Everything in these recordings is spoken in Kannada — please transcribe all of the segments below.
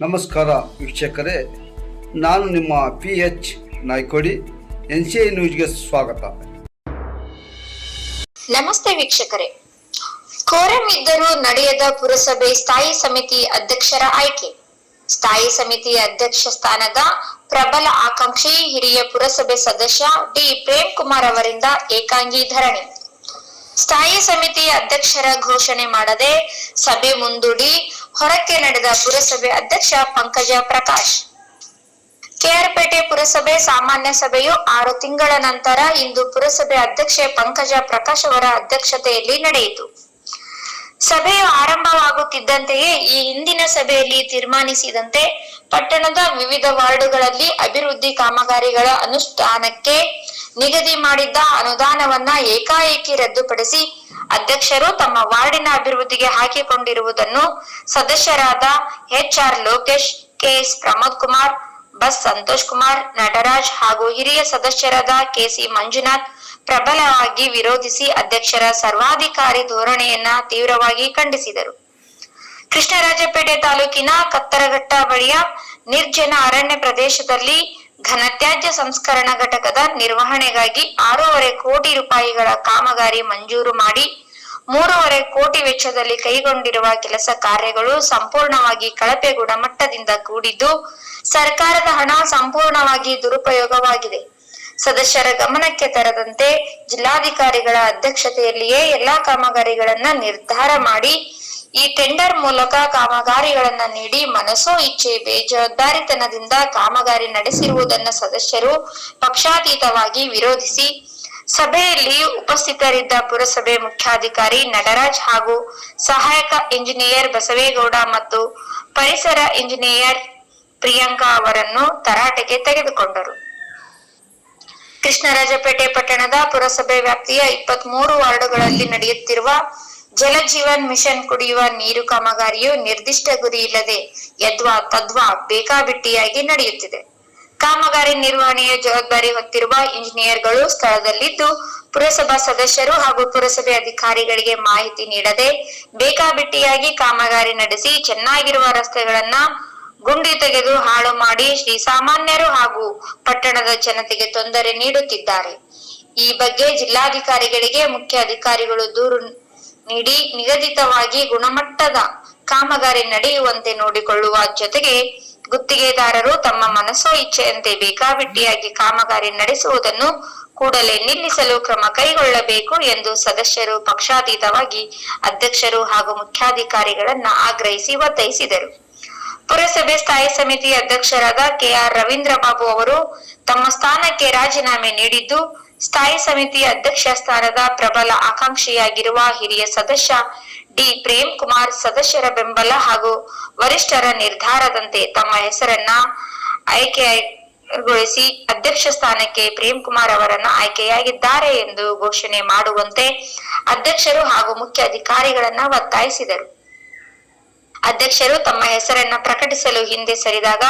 ನಮಸ್ಕಾರ ವೀಕ್ಷಕರೇ, ನಾನು ನಿಮ್ಮ P H Naikodi N C I ನ್ಯೂಸ್ಗೆ ಸ್ವಾಗತ. ನಮಸ್ತೆ ವೀಕ್ಷಕರೇ. ಕೋರಂ ಇದ್ದರೂ ನಡೆಯದ ಪುರಸಭೆ ಸ್ಥಾಯಿ ಸಮಿತಿ ಅಧ್ಯಕ್ಷರ ಆಯ್ಕೆ. ಸ್ಥಾಯಿ ಸಮಿತಿ ಅಧ್ಯಕ್ಷ ಸ್ಥಾನದ ಪ್ರಬಲ ಆಕಾಂಕ್ಷಿ ಹಿರಿಯ ಪುರಸಭೆ ಸದಸ್ಯ ಡಿ ಪ್ರೇಮ್ ಕುಮಾರ್ ಅವರಿಂದ ಏಕಾಂಗಿ ಧರಣಿ. ಸ್ಥಾಯಿ ಸಮಿತಿ ಅಧ್ಯಕ್ಷರ ಘೋಷಣೆ ಮಾಡದೆ ಸಭೆ ಮುಂದೂಡಿ ಹೊರಕ್ಕೆ ನಡೆದ ಪುರಸಭೆ ಅಧ್ಯಕ್ಷ ಪಂಕಜ ಪ್ರಕಾಶ್. ಕೆಆರ್ಪೇಟೆ ಪುರಸಭೆ ಸಾಮಾನ್ಯ ಸಭೆಯು ಆರು ತಿಂಗಳ ನಂತರ ಇಂದು ಪುರಸಭೆ ಅಧ್ಯಕ್ಷೆ ಪಂಕಜ ಪ್ರಕಾಶ್ ಅವರ ಅಧ್ಯಕ್ಷತೆಯಲ್ಲಿ ನಡೆಯಿತು. ಸಭೆಯು ಆರಂಭವಾಗುತ್ತಿದ್ದಂತೆಯೇ ಈ ಹಿಂದಿನ ಸಭೆಯಲ್ಲಿ ತೀರ್ಮಾನಿಸಿದಂತೆ ಪಟ್ಟಣದ ವಿವಿಧ ವಾರ್ಡುಗಳಲ್ಲಿ ಅಭಿವೃದ್ಧಿ ಕಾಮಗಾರಿಗಳ ಅನುಷ್ಠಾನಕ್ಕೆ ನಿಗದಿ ಮಾಡಿದ್ದ ಅನುದಾನವನ್ನ ಏಕಾಏಕಿ ರದ್ದುಪಡಿಸಿ ಅಧ್ಯಕ್ಷರು ತಮ್ಮ ವಾರ್ಡಿನ ಅಭಿವೃದ್ಧಿಗೆ ಹಾಕಿಕೊಂಡಿರುವುದನ್ನು ಸದಸ್ಯರಾದ H R Lokesh, KS Pramod Kumar, bus Santosh Kumar, Nataraj ಹಾಗೂ ಹಿರಿಯ ಸದಸ್ಯರಾದ ಕೆಸಿ ಮಂಜುನಾಥ್ ಪ್ರಬಲವಾಗಿ ವಿರೋಧಿಸಿ ಅಧ್ಯಕ್ಷರ ಸರ್ವಾಧಿಕಾರಿ ಧೋರಣೆಯನ್ನ ತೀವ್ರವಾಗಿ ಖಂಡಿಸಿದರು. ಕೃಷ್ಣರಾಜಪೇಟೆ ತಾಲೂಕಿನ ಕತ್ತರಘಟ್ಟ ಬಳಿಯ ನಿರ್ಜನ ಅರಣ್ಯ ಪ್ರದೇಶದಲ್ಲಿ ಘನತ್ಯಾಜ್ಯ ಸಂಸ್ಕರಣಾ ಘಟಕದ ನಿರ್ವಹಣೆಗಾಗಿ ಆರೂವರೆ ಕೋಟಿ ರೂಪಾಯಿಗಳ ಕಾಮಗಾರಿ ಮಂಜೂರು ಮಾಡಿ, ಮೂರುವರೆ ಕೋಟಿ ವೆಚ್ಚದಲ್ಲಿ ಕೈಗೊಂಡಿರುವ ಕೆಲಸ ಕಾರ್ಯಗಳು ಸಂಪೂರ್ಣವಾಗಿ ಕಳಪೆ ಗುಣಮಟ್ಟದಿಂದ ಕೂಡಿದ್ದು, ಸರ್ಕಾರದ ಹಣ ಸಂಪೂರ್ಣವಾಗಿ ದುರುಪಯೋಗವಾಗಿದೆ. ಸದಸ್ಯರ ಗಮನಕ್ಕೆ ತರದಂತೆ ಜಿಲ್ಲಾಧಿಕಾರಿಗಳ ಅಧ್ಯಕ್ಷತೆಯಲ್ಲಿಯೇ ಎಲ್ಲಾ ಕಾಮಗಾರಿಗಳನ್ನ ನಿರ್ಧಾರ ಮಾಡಿ ಈ ಟೆಂಡರ್ ಮೂಲಕ ಕಾಮಗಾರಿಗಳನ್ನ ನೀಡಿ ಮನಸೋ ಇಚ್ಛೆ, ಬೇಜವಾಬ್ದಾರಿತನದಿಂದ ಕಾಮಗಾರಿ ನಡೆಸಿರುವುದನ್ನು ಸದಸ್ಯರು ಪಕ್ಷಾತೀತವಾಗಿ ವಿರೋಧಿಸಿ ಸಭೆಯಲ್ಲಿ ಉಪಸ್ಥಿತರಿದ್ದ ಪುರಸಭೆ ಮುಖ್ಯಾಧಿಕಾರಿ ನಟರಾಜ್ ಹಾಗೂ ಸಹಾಯಕ ಇಂಜಿನಿಯರ್ ಬಸವೇಗೌಡ ಮತ್ತು ಪರಿಸರ ಇಂಜಿನಿಯರ್ ಪ್ರಿಯಾಂಕಾ ಅವರನ್ನು ತರಾಟೆಗೆ ತೆಗೆದುಕೊಂಡರು. ಕೃಷ್ಣರಾಜಪೇಟೆ ಪಟ್ಟಣದ ಪುರಸಭೆ ವ್ಯಾಪ್ತಿಯ ಇಪ್ಪತ್ತ್ ಮೂರು ವಾರ್ಡುಗಳಲ್ಲಿ ನಡೆಯುತ್ತಿರುವ ಜಲಜೀವನ್ ಮಿಷನ್ ಕುಡಿಯುವ ನೀರು ಕಾಮಗಾರಿಯು ನಿರ್ದಿಷ್ಟ ಗುರಿ ಇಲ್ಲದೆ ಯದ್ವಾ ತದ್ವಾ ಬೇಕಾಬಿಟ್ಟಿಯಾಗಿ ನಡೆಯುತ್ತಿದೆ. ಕಾಮಗಾರಿ ನಿರ್ವಹಣೆಯ ಜವಾಬ್ದಾರಿ ಹೊತ್ತಿರುವ ಇಂಜಿನಿಯರ್ಗಳು ಸ್ಥಳದಲ್ಲಿದ್ದು, ಪುರಸಭಾ ಸದಸ್ಯರು ಹಾಗೂ ಪುರಸಭೆ ಅಧಿಕಾರಿಗಳಿಗೆ ಮಾಹಿತಿ ನೀಡದೆ ಬೇಕಾಬಿಟ್ಟಿಯಾಗಿ ಕಾಮಗಾರಿ ನಡೆಸಿ ಚೆನ್ನಾಗಿರುವ ರಸ್ತೆಗಳನ್ನ ಗುಂಡಿ ತೆಗೆದು ಹಾಳು ಮಾಡಿ ಶ್ರೀ ಸಾಮಾನ್ಯರು ಹಾಗೂ ಪಟ್ಟಣದ ಜನತೆಗೆ ತೊಂದರೆ ನೀಡುತ್ತಿದ್ದಾರೆ. ಈ ಬಗ್ಗೆ ಜಿಲ್ಲಾಧಿಕಾರಿಗಳಿಗೆ ಮುಖ್ಯ ಅಧಿಕಾರಿಗಳು ದೂರು ನೀಡಿ ನಿಗದಿತವಾಗಿ ಗುಣಮಟ್ಟದ ಕಾಮಗಾರಿ ನಡೆಯುವಂತೆ ನೋಡಿಕೊಳ್ಳುವ ಜೊತೆಗೆ ಗುತ್ತಿಗೆದಾರರು ತಮ್ಮ ಮನಸ್ಸೋ ಇಚ್ಛೆಯಂತೆ ಬೇಕಾಬಿಟ್ಟಿಯಾಗಿ ಕಾಮಗಾರಿ ನಡೆಸುವುದನ್ನು ಕೂಡಲೇ ನಿಲ್ಲಿಸಲು ಕ್ರಮ ಕೈಗೊಳ್ಳಬೇಕು ಎಂದು ಸದಸ್ಯರು ಪಕ್ಷಾತೀತವಾಗಿ ಅಧ್ಯಕ್ಷರು ಹಾಗೂ ಮುಖ್ಯಾಧಿಕಾರಿಗಳನ್ನ ಆಗ್ರಹಿಸಿ ಒತ್ತಾಯಿಸಿದರು. ಪುರಸಭೆ ಸ್ಥಾಯಿ ಸಮಿತಿ ಅಧ್ಯಕ್ಷರಾದ ಕೆಆರ್ ರವೀಂದ್ರ ಬಾಬು ಅವರು ತಮ್ಮ ಸ್ಥಾನಕ್ಕೆ ರಾಜೀನಾಮೆ ನೀಡಿದ್ದು ಸ್ಥಾಯಿ ಸಮಿತಿ ಅಧ್ಯಕ್ಷ ಸ್ಥಾನದ ಪ್ರಬಲ ಆಕಾಂಕ್ಷಿಯಾಗಿರುವ ಹಿರಿಯ ಸದಸ್ಯ ಡಿ ಪ್ರೇಮ್ ಕುಮಾರ್ ಸದಸ್ಯರ ಬೆಂಬಲ ಹಾಗೂ ವರಿಷ್ಠರ ನಿರ್ಧಾರದಂತೆ ತಮ್ಮ ಹೆಸರನ್ನ ಆಯ್ಕೆಗೊಳಿಸಿ ಅಧ್ಯಕ್ಷ ಸ್ಥಾನಕ್ಕೆ ಪ್ರೇಮ್ ಕುಮಾರ್ ಅವರನ್ನ ಆಯ್ಕೆಯಾಗಿದ್ದಾರೆ ಎಂದು ಘೋಷಣೆ ಮಾಡುವಂತೆ ಅಧ್ಯಕ್ಷರು ಹಾಗೂ ಮುಖ್ಯ ಅಧಿಕಾರಿಗಳನ್ನ ಒತ್ತಾಯಿಸಿದರು. ಅಧ್ಯಕ್ಷರು ತಮ್ಮ ಹೆಸರನ್ನ ಪ್ರಕಟಿಸಲು ಹಿಂದೆ ಸರಿದಾಗ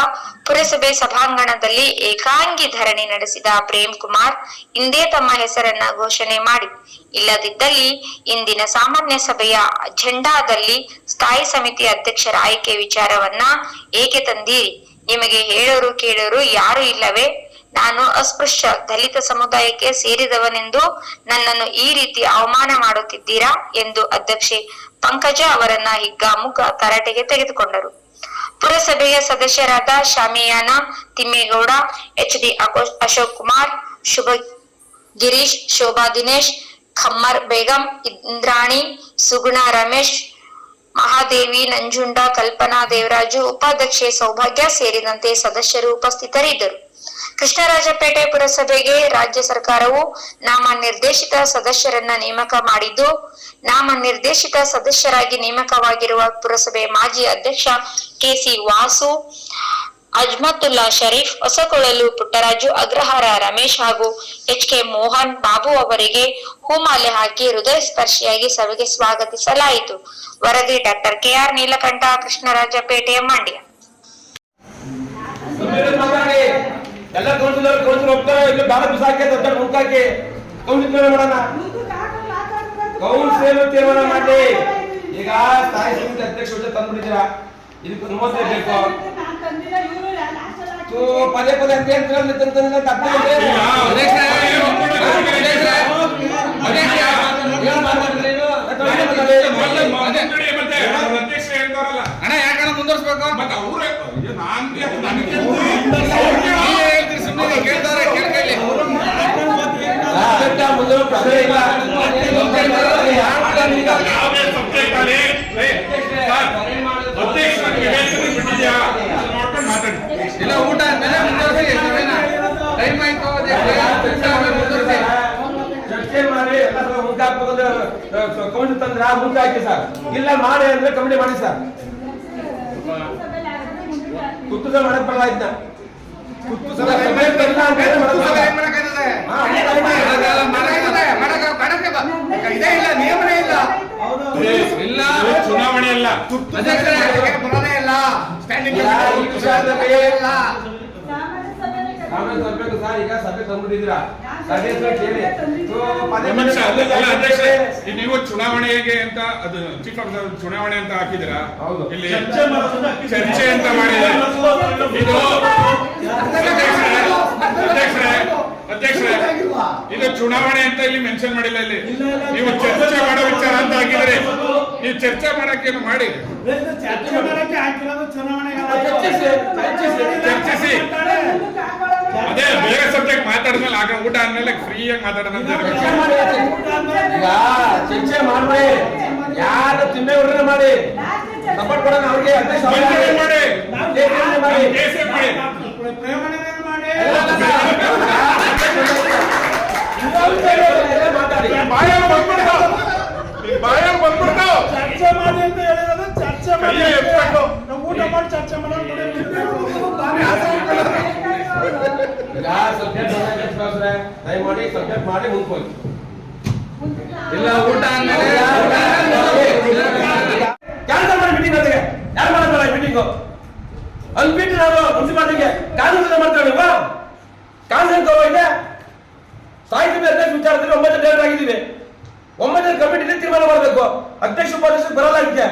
ಪುರಸಭೆ ಸಭಾಂಗಣದಲ್ಲಿ ಏಕಾಂಗಿ ಧರಣಿ ನಡೆಸಿದ ಪ್ರೇಮ್ ಕುಮಾರ್ ಇಂದೇ ತಮ್ಮ ಹೆಸರನ್ನ ಘೋಷಣೆ ಮಾಡಿ. ಇಲ್ಲದಿದ್ದಲ್ಲಿ ಇಂದಿನ ಸಾಮಾನ್ಯ ಸಭೆಯ ಅಜೆಂಡಾದಲ್ಲಿ ಸ್ಥಾಯಿ ಸಮಿತಿ ಅಧ್ಯಕ್ಷರ ಆಯ್ಕೆ ವಿಚಾರವನ್ನ ಏಕೆ ತಂದೀರಿ? ನಿಮಗೆ ಹೇಳೋರು ಕೇಳೋರು ಯಾರು ಇಲ್ಲವೇ? ನಾನು ಅಸ್ಪೃಶ್ಯ. ದಲಿತ ಸಮುದಾಯಕ್ಕೆ ಸೇರಿದವನೆಂದು ನನ್ನನ್ನು ಈ ರೀತಿ ಅವಮಾನ ಮಾಡುತ್ತಿದ್ದೀರಾ ಎಂದು ಅಧ್ಯಕ್ಷೆ ಪಂಕಜ ಅವರನ್ನ ಹಿಗ್ಗಾಮುಗ್ಗ ತರಾಟೆಗೆ ತೆಗೆದುಕೊಂಡರು. ಪುರಸಭೆಯ ಸದಸ್ಯರಾದ ಶಾಮಿಯಾನ, ತಿಮ್ಮೇಗೌಡ ಎಚ್ ಡಿ ಅಶೋಕ್ ಕುಮಾರ್, ಶುಭ ಗಿರೀಶ್, ಶೋಭಾ ದಿನೇಶ್, ಖಮ್ಮರ್ ಬೇಗಂ, ಇಂದ್ರಾಣಿ, ಸುಗುಣ ರಮೇಶ್, ಮಹಾದೇವಿ, ನಂಜುಂಡ, ಕಲ್ಪನಾ ದೇವರಾಜು, ಉಪಾಧ್ಯಕ್ಷೆ ಸೌಭಾಗ್ಯ ಸೇರಿದಂತೆ ಸದಸ್ಯರು ಉಪಸ್ಥಿತರಿದ್ದರು. ಕೃಷ್ಣರಾಜಪೇಟೆ ಪುರಸಭೆಗೆ ರಾಜ್ಯ ಸರ್ಕಾರವು ನಾಮ ನಿರ್ದೇಶಿತ ಸದಸ್ಯರನ್ನ ನೇಮಕ ಮಾಡಿದ್ದು ನಾಮ ನಿರ್ದೇಶಿತ ಸದಸ್ಯರಾಗಿ ನೇಮಕವಾಗಿರುವ ಪುರಸಭೆ ಮಾಜಿ ಅಧ್ಯಕ್ಷ ಕೆಸಿ ವಾಸು, ಅಜ್ಮತುಲ್ಲಾ ಶರೀಫ್, ಹೊಸಕೊಳಲು ಪುಟ್ಟರಾಜು, ಅಗ್ರಹಾರ ರಮೇಶ್ ಹಾಗೂ ಎಚ್ ಕೆ ಮೋಹನ್ ಬಾಬು ಅವರಿಗೆ ಹೂಮಾಲೆ ಹಾಕಿ ಹೃದಯ ಸ್ಪರ್ಶಿಯಾಗಿ ಸಭೆಗೆ ಸ್ವಾಗತಿಸಲಾಯಿತು. ವರದಿ ಡಾಕ್ಟರ್ ಕೆಆರ್ ನೀಲಕಂಠ, ಕೃಷ್ಣರಾಜಪೇಟೆಯ ಮಂಡ್ಯ. ಎಲ್ಲ ಕೌನ್ಸಿಲರ್ ಕೌನ್ಸಿಲ್ ಹೋಗ್ತಾರೆ ಇಲ್ಲಿ ಬಾಳ ಬಿಸಾಕಿ ದೊಡ್ಡ ಮುಕ್ಕಾಕಿ ಕೌನ್ಸಿಲ್ ಮಾಡೋಣ? ಕೌನ್ಸಿಲ್ ತೀರ್ಮಾನ ಮಾಡಿ ಈಗ ತಾಯಿ ಸಮಿತಿ ಅಧ್ಯಕ್ಷ ತಂದ್ಬಿಟ್ಟಿದ್ದೀರಾ? ಇದಕ್ಕೆ ಅನುಮತಿ ಬೇಕು. ಪದೇ ಪದೇ ಅಂತ ಹೇಳ್ತಿರಲ್ಲ ತಂತಂದ್ರೆ ಅಂತ ಮಾತಾಡ್ತೀರಿ? ಅಣ್ಣ ಯಾಕಣ್ಣ ಮುಂದುವರ್ಸ್ಬೇಕು? ಸುಮ್ಮನೆ ಇಲ್ಲ. ಊಟ ಆದ್ಮೇಲೆ ಟೈಮ್ ಆಯ್ತು ಚರ್ಚೆ ಮಾಡಿ ಎಲ್ಲ ಸ್ವಲ್ಪ ಮುಂದೆ ಹಾಕ್ಬೇಕು ಕೌಂಟ್ ತಂದ್ರ ಮುಂದೆ ಹಾಕಿ ಸರ್. ಇಲ್ಲ ಮಾಡಿ ಅಂದ್ರೆ ಕಮಿಟಿ ಮಾಡಿ ಸರ್. ಕುತ್ತುದ ಮಾಡಕ್ ಬರಲ್ಲ ಇದನ್ನ ಇದೇ ಇಲ್ಲ ನಿಯಮನೇ ಇಲ್ಲ. ಇಲ್ಲ. ಚುನಾವಣೆ ಅದಕ್ಕೆ ಇಲ್ಲ. ಸ್ಟ್ಯಾಂಡಿಂಗ್ ಇಲ್ಲ, ಆಮೇಲೆ ತರ್ಬೇಕು ಸರ್ ಈಗ ಸಭೆ ತಂದ್ಬಿಟ್ಟಿದ್ದೀರಾ? ಸಭೆ ಕೇಳಿ. ನೀವು ಚುನಾವಣೆಗೆ ಅಂತ ಅದು ಚೀಫ್ ಆಫ್ ಚುನಾವಣೆ ಅಂತ ಹಾಕಿದಿರಾ ಹೌದು. ಇಲ್ಲಿ ಚರ್ಚೆ ಅಂತ ಮಾಡಿದ್ರೆ ಇದು ಅಧ್ಯಕ್ಷರೇ ಅಧ್ಯಕ್ಷರೇ ಇದು ಚುನಾವಣೆ ಅಂತ ಇಲ್ಲಿ ಮೆನ್ಷನ್ ಮಾಡಿಲ್ಲ ಇಲ್ಲಿ. ನೀವು ಚರ್ಚೆ ಮಾಡೋ ವಿಚಾರ ಅಂತ ಹಾಕಿದ್ರೆ ನೀವು ಚರ್ಚೆ ಮಾಡಕ್ಕೆ ಮಾಡಿ? ಚರ್ಚಿಸಿ ಚರ್ಚಿಸಿ. ಅದೇ ಬೇರೆ ಸಬ್ಜೆಕ್ಟ್ ಮಾತಾಡಿದ್ಮೇಲೆ ಆಗ ಊಟ ಆದ್ಮೇಲೆ ಫ್ರೀಯಾಗಿ. ಮಾಡಿ ಈಗ ಚರ್ಚೆ ಮಾಡ್ಬೇಡಿ ಯಾರು ತಿಮ್ಮೆ ಹುಡುಗರ ಮಾಡಿ? ಸಪೋರ್ಟ್ ಕೊಡೋಣ ಅವ್ರಿಗೆ ಅಧ್ಯಕ್ಷ ಮಾಡಿ. ಮಾಡಿ. ಬಾಯಲ್ಲಿ ಬಂದ್ಬಿಡ್ತು ಬಾಯಲ್ಲಿ ಬಂದ್ಬಿಡ್ತು ಚರ್ಚೆ ಮಾಡಿ ಅಂತ ಹೇಳಿರೋದು ಚರ್ಚೆ ಮಾಡಿ. ನಾವು ಊಟ ಮಾಡಿ ಚರ್ಚೆ ಮಾಡೋಣ. ಸಬ್ಜೆಕ್ಟ್ ಮಾಡಿ ಮುಂದ್ಕೋಗಿ ಇಲ್ಲ, ಊಟ ಮಾಡಿ ಮೀಟಿಂಗ್ ಅದಕ್ಕೆ ಯಾರು ಮೀಟಿಂಗು ಅನ್ಬಿಟ್ಟು ನಾವು ಮುನ್ಸಿಪಾಲಿಟಿಗೆ ಕಾನೂನು ಮಾಡ್ತೇವೆ ನೀವು ಕಾನೂನು ಗೌರವ ಇದೆ ಸಾಹಿತ್ಯ ವಿಚಾರದಲ್ಲಿ ಒಂಬತ್ತು ಡೇಟ್ ಆಗಿದ್ದೀವಿ. ಕಮಿಟಿ ತೀರ್ಮಾನ ಮಾಡಬೇಕು. ಅಧ್ಯಕ್ಷ ಉಪಾಧ್ಯಕ್ಷ ಬರಲ್ಲ ಇದಕ್ಕೆ.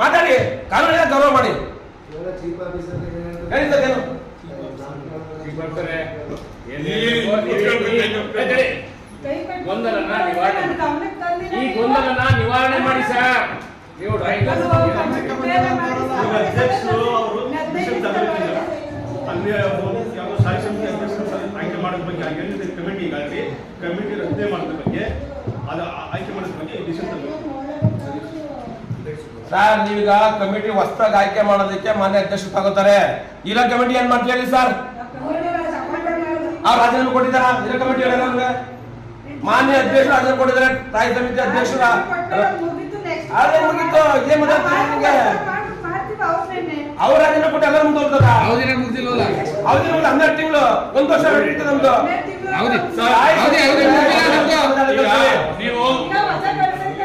ಮಾತಾಡಿ, ಕಾನೂನಿನ ಗೌರವ ಮಾಡಿ. ಹೇಳಿ ಸರ್ ಏನು ಗೊಂದಲನ ನಿವಾರಣೆ ಈ ಗೊಂದಲನ ನಿವಾರಣೆ ಮಾಡಿ ಸರ್. ನೀವು ಆಯ್ಕೆ ಮಾಡೋದ್ರ ಬಗ್ಗೆ ಕಮಿಟಿ ಕಮಿಟಿಗಾಗಲಿ ಕಮಿಟಿ ರಚನೆ ಮಾಡೋದ್ರ ಬಗ್ಗೆ ಅದು ಆಯ್ಕೆ ಮಾಡೋದ್ರ ಬಗ್ಗೆ ಡಿಸಿಷನ್ ತಗೋಬೇಕು ಸರ್ ನೀವೀಗ ಕಮಿಟಿ ಹೊಸದಾಗಿ ಆಯ್ಕೆ ಮಾಡೋದಕ್ಕೆ ಮಾನ್ಯ ಅಧ್ಯಕ್ಷರು ತಗೋತಾರೆ. ಇಲ್ಲ ಕಮಿಟಿ ಏನ್ ಮಾಡ್ತೀರಿ ಹೇಳಿ ಸರ್ ಅವ್ರು ರಾಜೀನಾಮೆ ಕೊಟ್ಟಿದ್ದಾರ? ಇರೋ ಕಮಿಟಿ ಹೇಳಿದ್ರೆ ನಮ್ಗೆ ಮಾನ್ಯ ಅಧ್ಯಕ್ಷರು ರಾಜೀನಾಮೆ ಕೊಟ್ಟಿದ್ದಾರೆ ತಾಯಿ ಸಮಿತಿ ಅಧ್ಯಕ್ಷರ. ಆದ್ರೆ ಮುಗಿತು ಇದೇ ಮಾತಾಡ್ತಾರೆ ನಿಮ್ಗೆ? ಅವ್ರ ರಾಜೀನಾಮೆ ಕೊಟ್ಟು ಎಲ್ಲರೂ ಮುಂದೆ ಹೋಗ್ತದ ಅವಧಿನ ಮುಗ್ದಿಲ್ವಲ್ಲ? ಅವ್ರಿಗೆ ಒಂದು ಹನ್ನೆರಡು ತಿಂಗಳು ಒಂದು ವರ್ಷ ಮುಗ್ದಿಲ್ಲ ನಮ್ದು. ನೀವು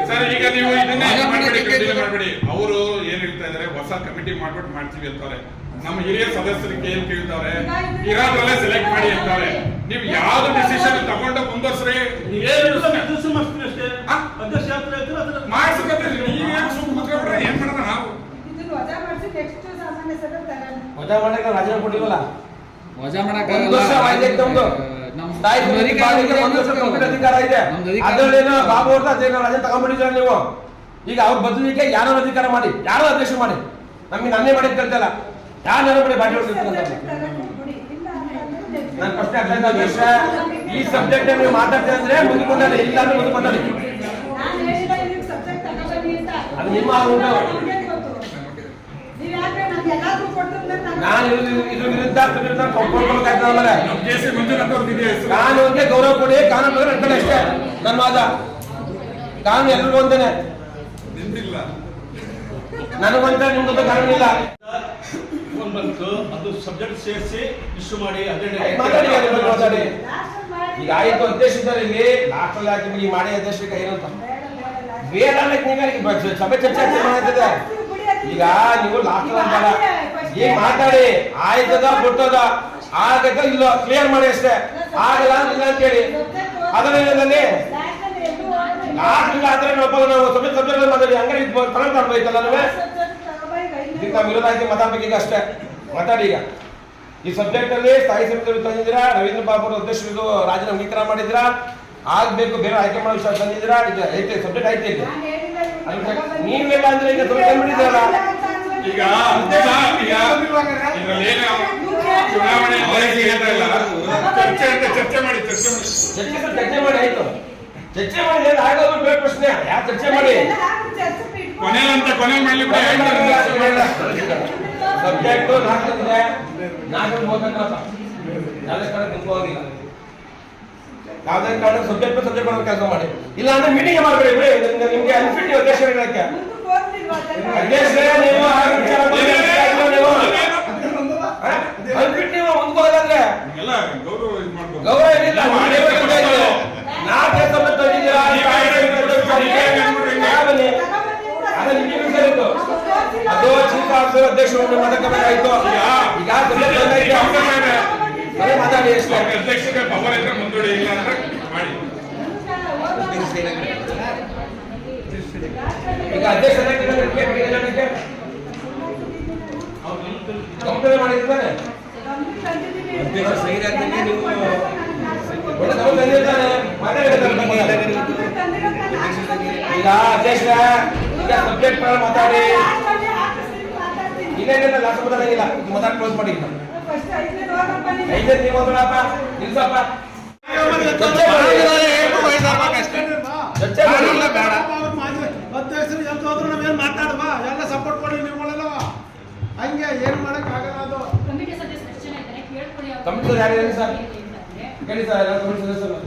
ಸರ್ ಈಗ ನೀವು ಇದನ್ನೇ ಮಾಡಬೇಡಿ ಮಾಡಕ್ಕೆ ಕಂಟಿನ್ಯೂ ಮಾಡಬೇಡಿ. ಅವರು ಏನ್ ಹೇಳ್ತಾ ಇದಾರೆ? ಹೊಸ ಕಮಿಟಿ ಮಾಡ್ಬಿಟ್ಟು ಮಾಡ್ತೀವಿ ಅಂತಾರೆ. ನಮ್ಮ ಹಿರಿಯ ಸದಸ್ಯರಿಗೆ ಏನ್ ಕೇಳ್ತಾವ್ರೆ ಇರೋದ್ರಲ್ಲೇ ಸೆಲೆಕ್ಟ್ ಮಾಡಿ ಅಂತಾರೆ. ನೀವು ಯಾವ್ದು ಡಿಸಿಷನ್ ತಗೊಂಡು ಮುಂದುವರ್ಸ್ರಿ. ಏನು ಹಾ? ಮಾಡಿಸ್ಕೊತೀರಿ ನೀವೇನು ಸುಮ್ಮನೆ ಕೂತ್ಕೊಂಡ್ರೆ ಏನ್ ಮಾಡೋಣ ನಾವು? ಮಜಾ ಮಾಡಕ್ಕೆ ರಾಜೀನಾಮೆ ಕೊಟ್ಟಿಲ್ವಲ್ಲ ವಜಾ ಒಂದು ಅಧಿಕಾರ ಇದೆ. ಅದರಲ್ಲೇನೋ ಬಾಬು ಅವ್ರದ್ದು ಅದೇನೋ ರಜೆ ತಗೊಂಡ್ಬಿಟ್ಟಿದ್ರೆ ನೀವು. ಈಗ ಅವ್ರ ಬದಲಿಗೆ ಯಾರೋ ಅಧಿಕಾರ ಮಾಡಿ ಯಾರೋ ಅಧ್ಯಕ್ಷ ಮಾಡಿ. ನಮ್ಗೆ ನನ್ನೇ ಮಾಡಿ ಕೇಳ್ತಲ್ಲ ಯಾರು ನನ್ನ ಮಾಡಿ ಬಾಟಿ ಹೊಡ್ತಿರ್ತಾರೆ ನನ್ನ ಪ್ರಶ್ನೆ ಅಧ್ಯಕ್ಷ ಈ ಸಬ್ಜೆಕ್ಟ್ ನೀವು ಮಾತಾಡ್ತೀರ ಅಂದ್ರೆ ಬಂದಾನೆ ಇಲ್ಲ ಅಂದ್ರೆ ಬಂದಾನೆ ಅದು ನಿಮ್ಮ. ನಾನು ಇದ್ರ ವಿರುದ್ಧ ವಿರುದ್ಧ ಕೊಂಡ್ಕೊಳ್ಬೇಕಾಯ್ತು ನಾನು ಹೆಸರು ಗೌರವ ಕೊಡಿ ಕಾನೂನು ಬಗ್ಗೆ ನಡ್ಕೊಳ್ಳಿ ಅಷ್ಟೇ ನನ್ನ ವಾದ. ಕಾನೂನು ಎಲ್ರಿಗೂ ಒಂದೇನೆ. ನನಗೊಂತ ನಿಮ್ಗೊಂದು ಕಾನೂನು ಇಲ್ಲ. ಫೋನ್ ಬಂತು ಅದು ಸಬ್ಜೆಕ್ಟ್ ಸೇರಿಸಿ ಇಶ್ಯೂ ಮಾಡಿ ಮಾತಾಡಿ ಮಾತಾಡಿ ಈಗ ಆಯ್ತು ಅಧ್ಯಕ್ಷ ಇದ್ದಾರೆ ಇಲ್ಲಿ ಲಾಸ್ಟ್ ಅಲ್ಲಿ ಹಾಕಿ ಮಾಡಿ ಅಧ್ಯಕ್ಷರಿಗೆ ಏನಂತ ಬೇಡ ನೀವೇ ಸಭೆ ಚರ್ಚೆ ಆಗ್ತದೆ ಮಾಡ್ತಿದೆ ಈಗ ನೀವು ಲಾಸ್ಟ್ ಬರ ಈಗ ಮಾತಾಡಿ? ಆಯ್ತದ ಬಿಟ್ಟದ ಆಗದ ಇಲ್ಲ ಕ್ಲಿಯರ್ ಮಾಡಿ ಅಷ್ಟೇ. ಆಗಲ್ಲ ಇಲ್ಲ ಅಂತ ಹೇಳಿ. ಅದರಲ್ಲಿ ಲಾಸ್ಟ್ ಇಲ್ಲ ಆದ್ರೆ ನಾವು ನಾವು ಸಭೆ ಸಭೆ ಮಾತಾಡಿ. ಹಂಗಾರೆ ಇದು ತರ ಮಾಡ್ಬೇಕಲ್ಲ ನಾವೇ ಇದಕ್ಕೆ ನಾವು ವಿರೋಧ ಆಯ್ತು ಮಾತಾಡ್ಬೇಕು ಈಗ ಅಷ್ಟೇ. ಮಾತಾಡಿ ಈಗ. ಈ ಸಬ್ಜೆಕ್ಟ್ ಅಲ್ಲಿ ಸ್ಥಾಯಿ ಸಮಿತಿ ತಂದಿದ್ದೀರಾ? ರವೀಂದ್ರ ಬಾಬು ಅವರು ಅಧ್ಯಕ್ಷರು ರಾಜೀನಾಮೆ ಅಂಗೀಕಾರ ಮಾಡಿದ್ದೀರಾ? ಆಗ್ಬೇಕು ಬೇರೆ ಆಯ್ಕೆ ಮಾಡೋ ವಿಷಯ ತಂದಿದ್ದೀರಾ? ಐತೆ ಸಬ್ಜೆಕ್ಟ್ ಐತೆ ಇಲ್ಲಿ. ನೀವೆಲ್ಲ ಅಂದ್ರೆ ಈಗ ಸ್ವಲ್ಪ ಬಿಟ್ಟಿದ್ದೀರಲ್ಲ ಈಗ ಈಗ ಇದ್ರಲ್ಲಿ ಚುನಾವಣೆ ಚರ್ಚೆ ಅಂತ ಚರ್ಚೆ ಮಾಡಿ ಚರ್ಚೆ ಮಾಡಿ ಚರ್ಚೆ ಚರ್ಚೆ ಮಾಡಿ ಆಯ್ತು ಚರ್ಚೆ ಮಾಡಿ ಏನು ಆಗೋದು ಬೇಕು ಪ್ರಶ್ನೆ ಯಾ ಚರ್ಚೆ ಮಾಡಿ ಕೊನೆಯಂತ ಕೊನೆ ಮಾಡ್ಲಿಕ್ಕೆ ಸಬ್ಜೆಕ್ಟ್ ನಾಲ್ಕು ನಾಲ್ಕು ಹೋಗ್ಬೇಕಪ್ಪ ಯಾವುದೇ ಕಾರಣ ನಿಂತ್ಕೋಗಿಲ್ಲ ಯಾವುದೇ ಕಾರಣ ಸಬ್ಜೆಕ್ಟ್ ಸಬ್ಜೆಕ್ಟ್ ಮಾಡೋ ಕೆಲಸ ಮಾಡಿ. ಇಲ್ಲ ಅಂದ್ರೆ ಮೀಟಿಂಗ್ ಮಾಡಬೇಡಿ ಬಿಡಿ. ನಿಮ್ಗೆ- ಅನ್ಫಿಟ್ ಅಧ್ಯಕ್ಷ ಹೇಳಕ್ಕೆ ಅಧ್ಯಕ್ಷರೇ ನೀವು ಅನ್ಫಿಟ್ ಗೌರವ ಏನಿಲ್ಲ ನಾಲ್ಕು ಅದೇ ಚೀಫ್ ಆಫೀಸರ್ ಮಾತಾಡಬೇಕಾಯ್ತು ಈಗ. ಬರೀ ಮಾತಾಡಿ ಎಷ್ಟು ಪವರ್ ಇದ್ರೆ ಮುಂದೂಡಿ ಇಲ್ಲ ಅಂದ್ರೆ ಮಾಡಿ ಈಗ ಅಧ್ಯಕ್ಷ ಕಂಪ್ಲೇಂಟ್ ಮಾಡಿರ್ತಾನೆ ಒಳ್ಳೆ ತಗೊಂಡು ಬಂದಿರ್ತಾನೆ ಮಾತಾಡಿರ್ತಾನೆ ಬಗ್ಗೆ. ಈಗ ಅಧ್ಯಕ್ಷ ಈಗ ಸಬ್ಜೆಕ್ಟ್ ಮಾತಾಡಿ ಇನ್ನೇನಿಲ್ಲ ಲಾಸ್ಟ್ ಮಾತಾಡಂಗಿಲ್ಲ ಮಾತಾಡ್ ಕ್ಲೋಸ್ ಮಾಡಿ ಈಗ. ಐದೇ ನೀವು ಮಾತಾಡಪ್ಪ ನಿಲ್ಸಪ್ಪ ಚರ್ಚೆ ಮಾಡಿ. ಚರ್ಚೆ ಅಧ್ಯಕ್ಷರು ಎಲ್ಲಿ ಹೋದ್ರು ನಾವೇನ್ ಮಾತಾಡುವ? ಎಲ್ಲ ಸಪೋರ್ಟ್ ಮಾಡಿ ನೀವುಗಳೆಲ್ಲ ಹಂಗೆ ಏನ್ ಮಾಡಕ್ ಆಗಲ್ಲ ಅದು. ಕಮಿಟಿ ಸದಸ್ಯರು ಎಷ್ಟು ಜನ ಇದ್ದಾರೆ ಕೇಳ್ಕೊಳ್ಳಿ ಅವ್ರು. ಕಮಿಟಿ ಸದಸ್ಯರು ಯಾರು ಹೇಳಿ ಸರ್? ಹೇಳಿ ಸರ್ ಎಲ್ಲ ಕಮಿಟಿ ಸದಸ್ಯರು?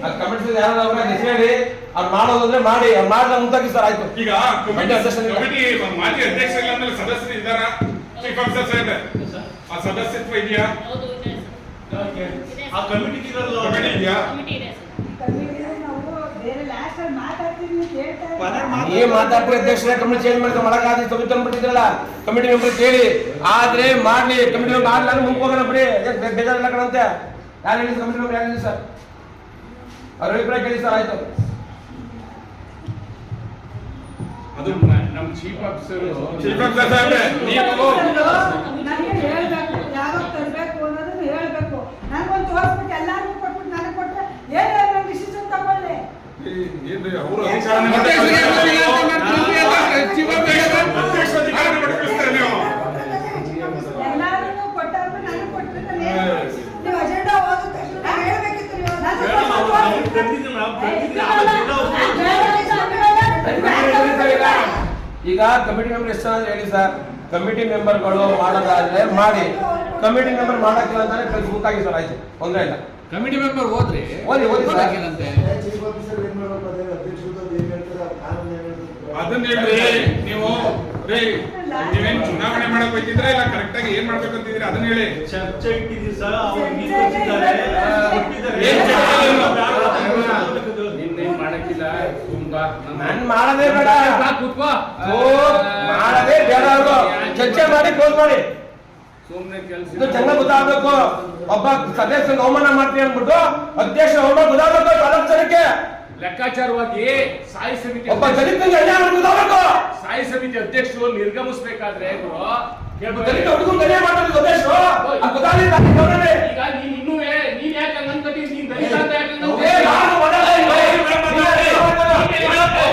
ಆ ಕಮಿಟಿ ಸದಸ್ಯರು ಯಾರು ಅವ್ರ ಹೆಸರು ಹೇಳಿ ಅವ್ರು ಮಾಡೋದು ಅಂದ್ರೆ ಮಾಡಿ ಅವ್ರು ಮಾಡಿದ ಮುಂತಾಗಿ ಸರ್ ಆಯ್ತು. ಈಗ ಕಮಿಟಿ ಕಮಿಟಿ ಮಾಜಿ ಅಧ್ಯಕ್ಷರಿಲ್ಲ ಅಂದ್ರೆ ಸದಸ್ಯರು ಇದ್ದಾರಾ? ಚೀಫ್ ಆಫೀಸರ್ ಸಾಹೇಬ್ರೆ ಆ ಸದಸ್ಯತ್ವ ಇದೆಯಾ? ಹೌದು ಇದೆ ಸರ್. ಆ. ಕಮಿಟಿ ಇದೆಯಾ? ಕಮಿಟಿ ಇದೆ ಸರ್. ನೀವ್ ಮಾತಾಡ್ತೀರಿ ಅಧ್ಯಕ್ಷರ ಕಮಿಟಿ ಚೇಂಜ್ ಮಾಡಿದ್ರೆ ಮಾಡಕ್ಕಾದ್ರೆ ಕಮಿಟಿ ಅಂದ್ಬಿಟ್ಟಿದ್ರಲ್ಲ ಕಮಿಟಿ ಮೆಂಬರ್ ಕೇಳಿ. ಆದ್ರೆ ಮಾಡ್ಲಿ ಕಮಿಟಿ ಮೆಂಬರ್ ಆಗ್ಲಿ ಅಂದ್ರೆ ಮುಂದೆ ಹೋಗೋಣ ಬಿಡಿ ಏನ್ ಬೇಜಾರಿಲ್ಲ ಕಣಂತೆ? ಯಾರು ಹೇಳಿ ಕಮಿಟಿ ಮೆಂಬರ್ ಯಾರು ಹೇಳಿ ಸರ್ ಅವ್ರ ಅಭಿಪ್ರಾಯ ಕೇಳಿ ಸರ್ ಆಯ್ತು. ಅದು ನಮ್ಮ ಚೀಫ್ ಆಫೀಸರ್ ಚೀಫ್ ಆಫೀಸರ್ ಸಾಹೇಬ್ರೆ ನೀವು ನನಗೆ ಹೇಳ್ಬೇಕು ಯಾವಾಗ ತರಬೇಕು ಅನ್ನೋದನ್ನ ಹೇಳ್ಬೇಕು. ನನಗೊಂದು ತೋರಿಸ್ಬಿಟ್ಟು ಎಲ್ಲಾರು ಕೊಟ್ಬಿಟ್ಟು ನನಗೆ ಕೊಟ್ಟರೆ ಏನು ನಾನು ನನಗೆ ಈಗ ಕಮಿಟಿ ಮೆಂಬರ್ ಎಷ್ಟು ಹೇಳಿ ಸರ್. ಕಮಿಟಿ ಮೆಂಬರ್ಗಳು ಮಾಡೋದಾದ್ರೆ ಮಾಡಿ. ಕಮಿಟಿ ಮೆಂಬರ್ ಮಾಡಕ್ಕಿಲ್ಲ ಅಂತಾನೆ ಫೇಸ್ಬುಕ್ ಆಗಿ ಸರ್ ಆಯ್ತು. ತೊಂದ್ರೆ ಇಲ್ಲ. ಕಮಿಟಿ ಮೆಂಬರ್ ಹೋದ್ರಿ ಓದಿ, ಓದಿ. ಅದನ್ನ ಹೇಳ್ರಿ ನೀವು ರೀ ನೀವೇನ್ ಚುನಾವಣೆ ಮಾಡಕ್ ಹೋಗಿದ್ರೆ ಇಲ್ಲ ಕರೆಕ್ಟ್ ಆಗಿ ಏನ್ ಮಾಡ್ಬೇಕು ಅಂತಿದ್ರಿ ಅದನ್ನ ಹೇಳಿ. ಚರ್ಚೆ ಇಟ್ಟಿದ್ದೀವಿ ಸರ್ ಅವ್ರು? ನಿನ್ನೇನ್ ಮಾಡಕ್ಕಿಲ್ಲ? ತುಂಬಾ ನಾನ್ ಮಾಡದೇ ಬೇಡ. ಬಾ, ಕೂತ್ಕೋ. ಓ, ಮಾಡದೇ ಬೇಡ ಅವರು. ಚರ್ಚೆ ಮಾಡಿ ಕ್ಲೋಸ್ ಮಾಡಿ. ಸುಮ್ನೆ ಕೆಲ್ಸ ಇದು ಚೆನ್ನಾಗಿ ಗೊತ್ತಾಗ್ಬೇಕು. ಒಬ್ಬ ಸದಸ್ಯ ಅವಮಾನ ಮಾಡ್ತೀನಿ ಅಂದ್ಬಿಟ್ಟು ಅಧ್ಯಕ್ಷ ಅವಮಾನ ಗೊತ್ತಾಗಬೇಕು ಜನಕ್ಕೆ ಲೆಕ್ಕಾಚಾರವಾಗಿ ಸಾಯಿ ಸಮಿತಿ ಸಾಯಿ ಸಮಿತಿ ಅಧ್ಯಕ್ಷರು ನಿರ್ಗಮಿಸಬೇಕಾದ್ರೆ. ಈಗ ನೀನ್ ಇನ್ನೂ ನೀನ್ ಯಾಕೆ ಹಂಗ್ ಅನ್ಕೋತಿ ನೀನ್ ದಲಿತ ಅಂತ ಹಂಗ್ ಏ, ಅನ್ಕೋತಿ? ನಾನು ಮಾಡಲ್ಲ, ಇಲ್ಲ, ಏನ್ ಮಾಡಲ್ಲ, ಇಲ್ಲ, ಏನ್ ಮಾಡಲ್ಲ.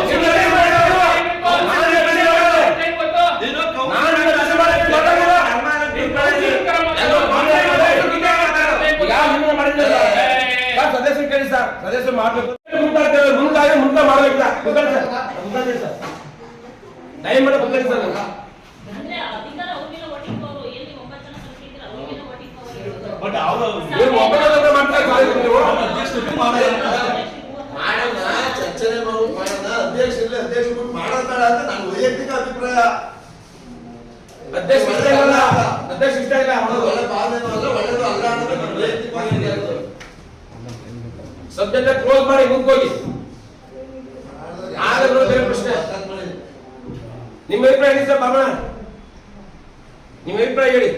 ಇಲ್ಲ, ಏನ್ ಮಾಡಲ್ಲ. ನಾನು ಏನ್ ಮಾಡಲ್ಲ. ಏನ್ ಗೊತ್ತು? ಏನೋ ಕೌ- ನಾನು ನನ್ನ ಕೆಲಸ ಮಾಡಕ್ಕೆ ಗೊತ್ತಾಗಲ್ಲ. ನೀನ್ ಬೆಳಗ್ಗೆ ಎಲ್ಲೋ ಮಾತಾಡ್ತಾರೆ, ಈಗ ನಿಮ್ಗೆ ಮಾಡಿದ್ರಲ್ಲ. ಸರ್, ಸದಸ್ಯರು ಕೇಳಿ ಸರ್ ಸದಸ್ಯರು ಮಾಡ್ಬೇಕು ಮುಂದಾಗ್ತೇವೆ ಮುಂದಾಗಿ ಮುಂದೆ ಮಾಡ್ಬೇಕು ಸರ್ ಗೊತ್ತಾಯ್ತು ಸರ್ ಗೊತ್ತಾಯ್ತು ಸರ್ ಟೈಮ್ ಮಾಡಿ ಗೊತ್ತಾಯ್ತು ಸರ್ ಅಂದ್ರೆ ಅಧಿಕಾರ ಅವ್ರಿಗೆಲ್ಲ voting power, ಎಲ್ಲಿ ಒಂಬತ್ತು ಜನ ಸದಸ್ಯರು ಇದ್ರೆ ಅವ್ರಿಗೆಲ್ಲ voting power ಇರೋದು. ಬಟ್ ಅವರು ನೀವು ಒಬ್ಬರನ್ನ ಮಾಡ್ತಾ ಇದ್ದೀರಿ ನೀವು ಅಧ್ಯಕ್ಷರು ಮಾಡೋದು ಮಾಡೋಣ ಚರ್ಚನೆ ಮಾಡ್ಬಿಟ್ಟು ಮಾಡೋಣ ಅಧ್ಯಕ್ಷ ಇಲ್ಲ ಅಧ್ಯಕ್ಷ ಬಿಟ್ಟು ಮಾಡೋದ್ ಬೇಡ ಅಂತ ನನ್ನ ವೈಯಕ್ತಿಕ ಅಭಿಪ್ರಾಯ ಅಧ್ಯಕ್ಷ ಇಷ್ಟ ಇಲ್ಲ ಅಧ್ಯಕ್ಷ ಇಷ್ಟ ಇಲ್ಲ ಅದು ಮಾಡೋದು ಒಳ್ಳೆ ಭಾವನೆನೂ ಅಲ್ಲ ಒಳ್ಳೇದು ಅಲ್ಲ ಅನ್ನೋದು ನನ್ನ ವೈಯಕ್ತಿಕವಾಗಿ ಹೇಳ್ತು. ಸಬ್ಜೆಕ್ಟ್ ಕ್ಲೋಸ್ ಮಾಡಿ ಮುಂದೋಗಿ ಆಗ ನೋಡು ಬೇರೆ ಪ್ರಶ್ನೆ. ಮಾತಾಡ್ ಮಾಡಿ. ನಿಮ್ಮ ಅಭಿಪ್ರಾಯ ಹೇಳಿ ಸರ್ ಬಾಬಣ್ಣ ನಿಮ್ಮ ಅಭಿಪ್ರಾಯ ಹೇಳಿ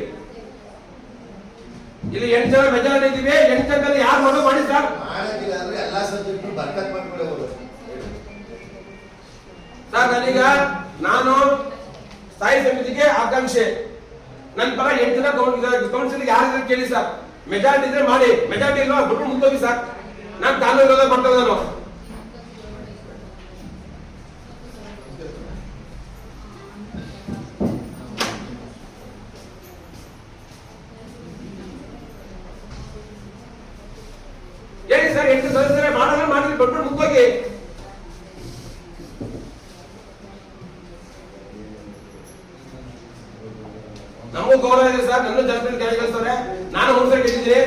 ಇಲ್ಲಿ ಎಂಟು ಇದೀವಿ ಇದ್ದೀವಿ ಯಾರು ಮಾಡೋ ಮಾಡಿ ಸರ್. ಮಾಡಂಗಿಲ್ಲ ಅಂದ್ರೆ ಎಲ್ಲಾ ಸಬ್ಜೆಕ್ಟ್ ಬರ್ಕತ್ ಮಾಡ್ಕೊಳ್ಳೋದು ಸರ್ ನಾನೀಗ ನಾನು ಸ್ಥಾಯಿ ಸಮಿತಿಗೆ ಆಕಾಂಕ್ಷೆ. ನನ್ನ ಪರ ಎಂಟು ಜನ ಕೌನ್ಸಿಲ್ ಯಾರಿದ್ರು ಕೇಳಿ ಸರ್. ಮೆಜಾರಿಟಿ ಇದ್ರೆ ಮಾಡಿ. ಮೆಜಾರಿಟಿ ಇಲ್ವಾ? ಬಿಟ್ಟು ಮುಂದೋಗಿ ಸರ್. ನಾನು ಕಾನೂನು ಬರ್ತದ ನಾನು ಹೇಳಿ ಸರ್ ಎಂಟು ಸದಸ್ಯರೇ ಮಾಡೋಣ ಮಾಡಿದ್ರೆ ಬಿಟ್ಬಿಟ್ಟು ಮುಂದೋಗಿ ನಮಗೂ ಗೌರವ ಇದೆ ಸರ್ ನನ್ನ ಜನಪ್ರಿಯ ಕೆಳಗಿಳಿಸ್ತಾರೆ ನಾನು ಹುಡುಗ ಗೆದ್ದಿದ್ದೀನಿ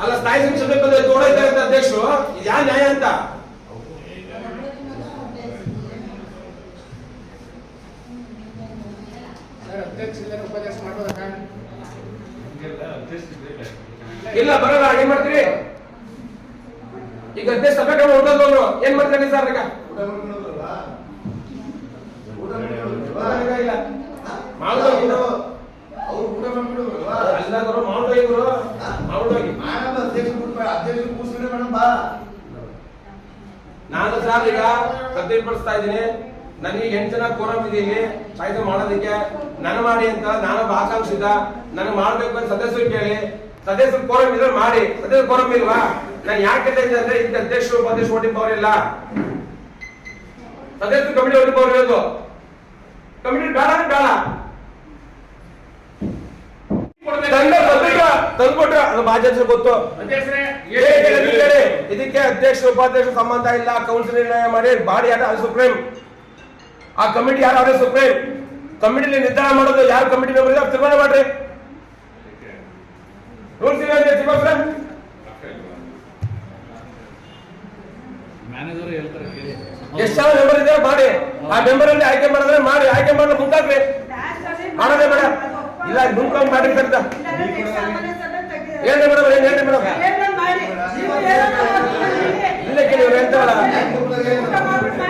ಅಲ್ಲ ಸ್ಥಾಯಿ ಸಮಿತಿ ಸಭೆ ಬಂದ್ರೆ ಗೌಡ ಇದ್ದಾರೆ ಅಂತ ಅಧ್ಯಕ್ಷರು ಇದು ಯಾವ ನ್ಯಾಯ ಅಂತ ಇಲ್ಲ. ಬರಲ್ಲ ಏನ್ ಮಾಡ್ತೀರಿ? ಈಗ ಅಧ್ಯಕ್ಷ ಸಭೆ ಕಡೆ ಹೊರಟೋದ್ರು ಏನ್ ಮಾಡ್ತಾರೆ ಸರ್ ಈಗ ನಾನು ಸರ್ ಈಗ ಪ್ರತಿಪಡಿಸ್ತಾ ಇದ್ದೀನಿ. ನನಗೆ ಎಂಟು ಜನ ಕೋರಂ ಇದೆ ಇಲ್ಲಿ ಕಾಯ್ದೆ ಮಾಡೋದಕ್ಕೆ ನನ್ನ ಮಾಡಿ ಅಂತ ನಾನು ಆಕಾಂಕ್ಷಿತ ನನಗೆ ಮಾಡ್ಬೇಕು ಅಂತ ಸದಸ್ಯರು ಕೇಳಿ ಸದಸ್ಯರು ಕೋರಂ ಇದ್ರೆ ಮಾಡಿ. ಸದಸ್ಯರು ಕೋರಂ ಇಲ್ವಾ? ನಾನು ಯಾಕೆ ಅಂದ್ರೆ ಇಂತ ಅಧ್ಯಕ್ಷರು ಉಪಾಧ್ಯಕ್ಷ ಓಟಿಂಗ್ ಪವರ್ ಇಲ್ಲ. ಸದಸ್ಯರು ಕಮಿಟಿ ಓಟಿಂಗ್ ಪವರ್ ಇರೋದು. ಕಮಿಟಿ ಬೇಡ ಬೇಡ. ತಂದೆ ತಂದ್ಬಿಟ್ರ ತಂದ್ಬಿಟ್ರ ಅದು ಬಾಧ್ಯತೆ ಗೊತ್ತು. ಇದಕ್ಕೆ ಅಧ್ಯಕ್ಷ ಉಪಾಧ್ಯಕ್ಷ ಸಂಬಂಧ ಇಲ್ಲ. ಕೌನ್ಸಿಲ್ ನಿರ್ಣಯ ಮಾಡಿ ಬಾಡಿ ಯಾರು ಸುಪ್ರೀಂ. ಆ ಕಮಿಟಿ ಯಾರು ಸುಪ್ರೀಂ. ಕಮಿಟಿಲಿ ನಿರ್ಧಾರ ಮಾಡೋದು ಯಾರು ಕಮಿಟಿ ಮೆಂಬರ್ ಇದ್ದಾರೆ ತೀರ್ಮಾನ ಮಾಡ್ರಿ. ರೂಲ್ಸ್ ಇದೆ ಅಂತ ತಿಮ್ಮಪ್ಪ ಎಷ್ಟು ಜನ ಮೆಂಬರ್ ಇದೆ ಮಾಡಿ. ಆ ಮೆಂಬರ್ ಅಲ್ಲಿ ಆಯ್ಕೆ ಮಾಡಿದ್ರೆ ಮಾಡಿ. ಆಯ್ಕೆ ಮಾಡಲು ಮುಂದಾಗ್ರಿ. ಮಾಡೋದೇ ಬೇಡ. ಇಲ್ಲ ಮುಂದ್ಕೊಂಡು ಮಾಡಿ ಅಂತ ಹೇಳ್ರಿ ಮೇಡಮ್ ಏನ್ ಹೇಳ್ರಿ ಮೇಡಮ್? ಇಲ್ಲ ಕೇಳಿ ಇವ್ರು ಹೇಳ್ತಾರಲ್ಲ ಸಭೆ ಅಂತ podcast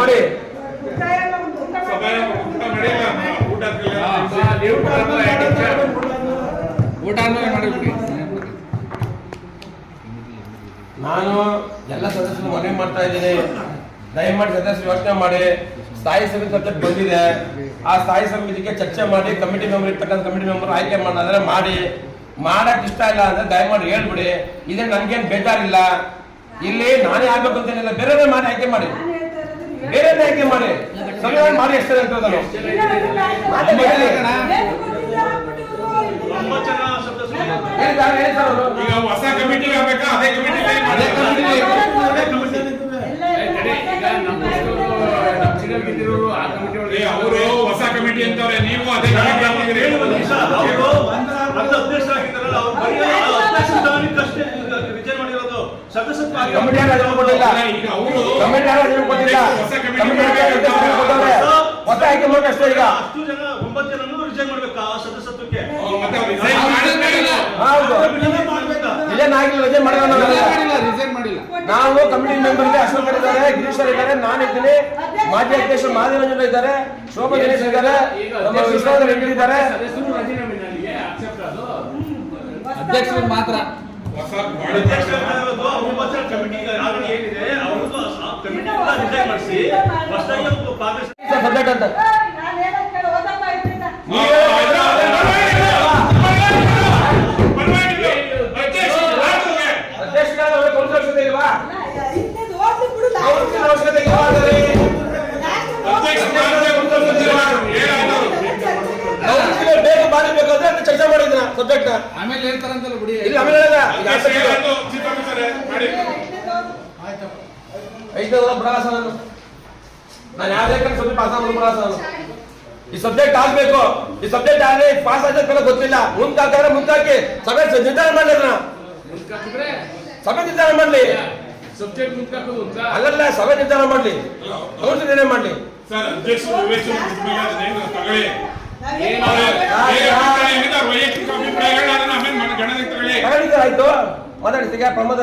ಮಾಡಿ. ನಾನು ಎಲ್ಲ ಸದಸ್ಯರು ಮನವಿ ಮಾಡ್ತಾ ಇದ್ದೀನಿ. ದಯಮಾಡಿ ಸದಸ್ಯರು ಯೋಚನೆ ಮಾಡಿ. ಸ್ಥಾಯಿ ಸಮಿತಿ ಸಬ್ಜೆಕ್ಟ್ ಬಂದಿದೆ. ಆ ಸ್ಥಾಯಿ ಸಮಿತಿಗೆ ಚರ್ಚೆ ಮಾಡಿ ಕಮಿಟಿ ಮೆಂಬರ್ ಇರ್ತಕ್ಕಂಥ ಕಮಿಟಿ ಮೆಂಬರ್ ಆಯ್ಕೆ ಮಾಡಿದ್ರೆ ಮಾಡಿ. ಮಾಡಕ್ ಇಷ್ಟ ಇಲ್ಲ ಅಂದ್ರೆ ದಯಮಾಡಿ ಹೇಳ್ಬಿಡಿ. ಇದೇ ನನ್ಗೇನು ಬೇಜಾರಿಲ್ಲ. ಇಲ್ಲಿ ನಾನೇ ಆಗ್ಬೇಕು ಅಂತೇನಿಲ್ಲ ಬೇರೆ ಮಾಡಿ ಆಯ್ಕೆ ಮಾಡಿ. ಬೇರೆ ಆಯ್ಕೆ ಮಾಡಿ. ಸಂವಿಧಾನ ಮಾಡಿ ಎಷ್ಟೇ ಅವರು. ಈಗ ಹೊಸ ಕಮಿಟಿ ಆಗ್ಬೇಕಾ? ಅದೇ ಕಮಿಟಿ ಅದೇ ಕಮಿಟಿ. ಅವರು ಹೊಸ ಕಮಿಟಿ ಅಂತವ್ರೆ ನೀವು ಅದೇ ಕಮಿಟಿ ಆಗಿದ್ದೀರಿ ಹೇಳಿ ಒಂದು ನಿಮಿಷ, ಅವರು ಅಂತ ಅಧ್ಯಕ್ಷರಾಗಿದ್ದಾರಲ್ಲ, ಅವ್ರು ಬರೀ ಆ ಅಧ್ಯಕ್ಷ ಸ್ಥಾನಕ್ಕಷ್ಟೇ ರಿಜೈನ್ ಮಾಡಿರೋದು ಸದಸ್ಯತ್ವ ಆಗಿ- ಕಮಿಟಿ ಯಾರು ಅದನ್ನು ಕೊಟ್ಟಿಲ್ಲ? ಕಮಿಟಿ ಯಾರು ಅದನ್ನು ಕೊಟ್ಟಿಲ್ಲ? ಹೊಸ ಆಯ್ಕೆ ಮಾಡಬೇಕಷ್ಟೇ ಅಷ್ಟೇ ಈಗ? ಹತ್ತು ಜನ ಒಂಬತ್ತು ಜನನು ರಿಜೈನ್ ಮಾಡ್ಬೇಕಾ ಆ ಸದಸ್ಯತ್ವಕ್ಕೆ? ರಿಜೈನ್ ಮಾಡ್ಬೇಕಾ? ಇಲ್ಲೇ ರಜೆ ಮಾಡಿಲ್ಲ ನಾವು ಕಮಿಟಿ ಮೆಂಬರ್ ಇದೆ ಅಶೋಕ್ ಇದ್ದಾರೆ ಗಿರೀಶ್ವರ್ ಇದ್ದಾರೆ ನಾನು ಇದ್ದೀನಿ ಮಾಜಿ ಅಧ್ಯಕ್ಷ ಮಹಾದೇವಂಜನ ಇದ್ದಾರೆ ಶೋಭಾ ಗಣೇಶ್ ಇದ್ದಾರೆ ನಮ್ಮ ವಿಶ್ವನಾಥ ರೆಡ್ಡಿ ಇದ್ದಾರೆ. ಅಧ್ಯಕ್ಷರು ಮಾತ್ರ. ಹೊಸ ಸಬ್ಜೆಕ್ಟ್ ಅಂತ ಅವಶ್ಯಕತೆ ಅದನ್ನ ಚರ್ಚೆ ಮಾಡಿದ್ರ ಸಬ್ಜೆಕ್ಟ್ ಆಮೇಲೆ ಹೇಳ್ತಾರಂತಲ್ಲ ಬಿಡಿ. ಇಲ್ಲಿ ಆಮೇಲೆ ಹೇಳಿದ, ಈಗ ಆಸಕ್ತಿ ಇದೆ. ಮಾಡಿ. ಐದನೇ ವಾರ ಬಿಡಲ್ಲ ಸರ್ ನಾನು. ನಾನು ಯಾವುದೇ ಕಡೆ ಸಬ್ಜೆಕ್ಟ್ ಪಾಸ್ ಆಗೋದು ಸರ್ ನಾನು. ಈ ಸಬ್ಜೆಕ್ಟ್ ಆಗ್ಬೇಕು. ಈ ಸಬ್ಜೆಕ್ಟ್ ಆಗಲಿ ಪಾಸ್ ತರ ಗೊತ್ತಿಲ್ಲ. ಮುಂದಾಕಿದ್ರೆ ಮುಂದಾಕಿ. ಸಭೆ ನಿರ್ಧಾರ ಮಾಡಲಿ ಅದನ್ನ. ಮುಂದ್ಕಾಕಿದ್ರೆ? ಸಭೆ ನಿರ್ಧಾರ ಮಾಡಲಿ. ಸಬ್ಜೆಕ್ಟ್ ಮುಂದ್ಕಾಕೋದು ಅಂತ ಅಲ್ಲಲ್ಲ ಸಭೆ ನಿರ್ಧಾರ ಮಾಡಲಿ. ಕೌನ್ಸಿಲ್ ನಿರ್ಣಯ ಮಾಡಲಿ. ಸರ್ ಅಧ್ಯಕ್ಷರು ವಿವೇಚನೆ ಬಿಟ್ಮೇಲೆ ಅದನ್ನೇನು ತಗೊಳ್ಳಿ. ವೈಯಕ್ತಿಕ ಆಯ್ತು ಪ್ರಮೋದ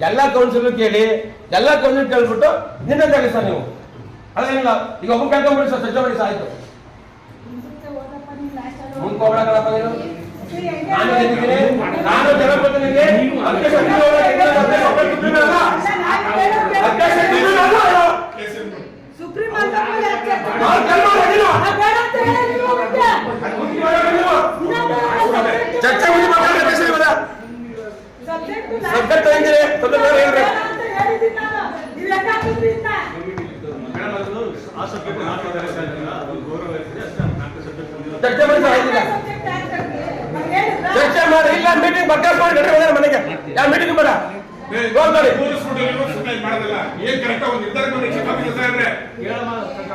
ಎಲ್ಲ ಕೌನ್ಸಿಲ್ ಕೇಳಿ ಎಲ್ಲ ಕೌನ್ಸಿಲ್ ಕೇಳ್ಬಿಟ್ಟು ನಿನ್ನೆ ತಗೊಳ್ಳಿ ಸರ್ ನೀವು ಅದೇನಿಲ್ಲ ಈಗ ಒಬ್ಬ ಕೇಳ್ಕೊಂಡ್ಬಿಡಿ ಸರ್ ಚರ್ಚೆ ಮಾಡಿ ಸರ್ ಆಯ್ತು ಮುಂದೆ ನೀನು ನಾನು ಗೆದ್ದಿದ್ದೀನಿ ನಾನು ಜನಪ್ರತಿನಿಧಿ ಅಧ್ಯಕ್ಷ ಅಧ್ಯಕ್ಷ ಚರ್ಚೆ. ಇನ್ನೊಂದು subject- ಚರ್ಚೆ ಮಾಡಿ? ಚರ್ಚೆ ಮಾಡಿ ಇಲ್ಲ ಮೀಟಿಂಗ್ ಬರ್ಕಾಸ್ ಮಾಡಿ ಗಂಟೆ ಮನೆಗೆ ಯಾವ ಮೀಟಿಂಗ್ ಬೇಡ ಏನ್ ಕರೆಕ್ಟ್ ಒಂದು ನಿರ್ಧಾರ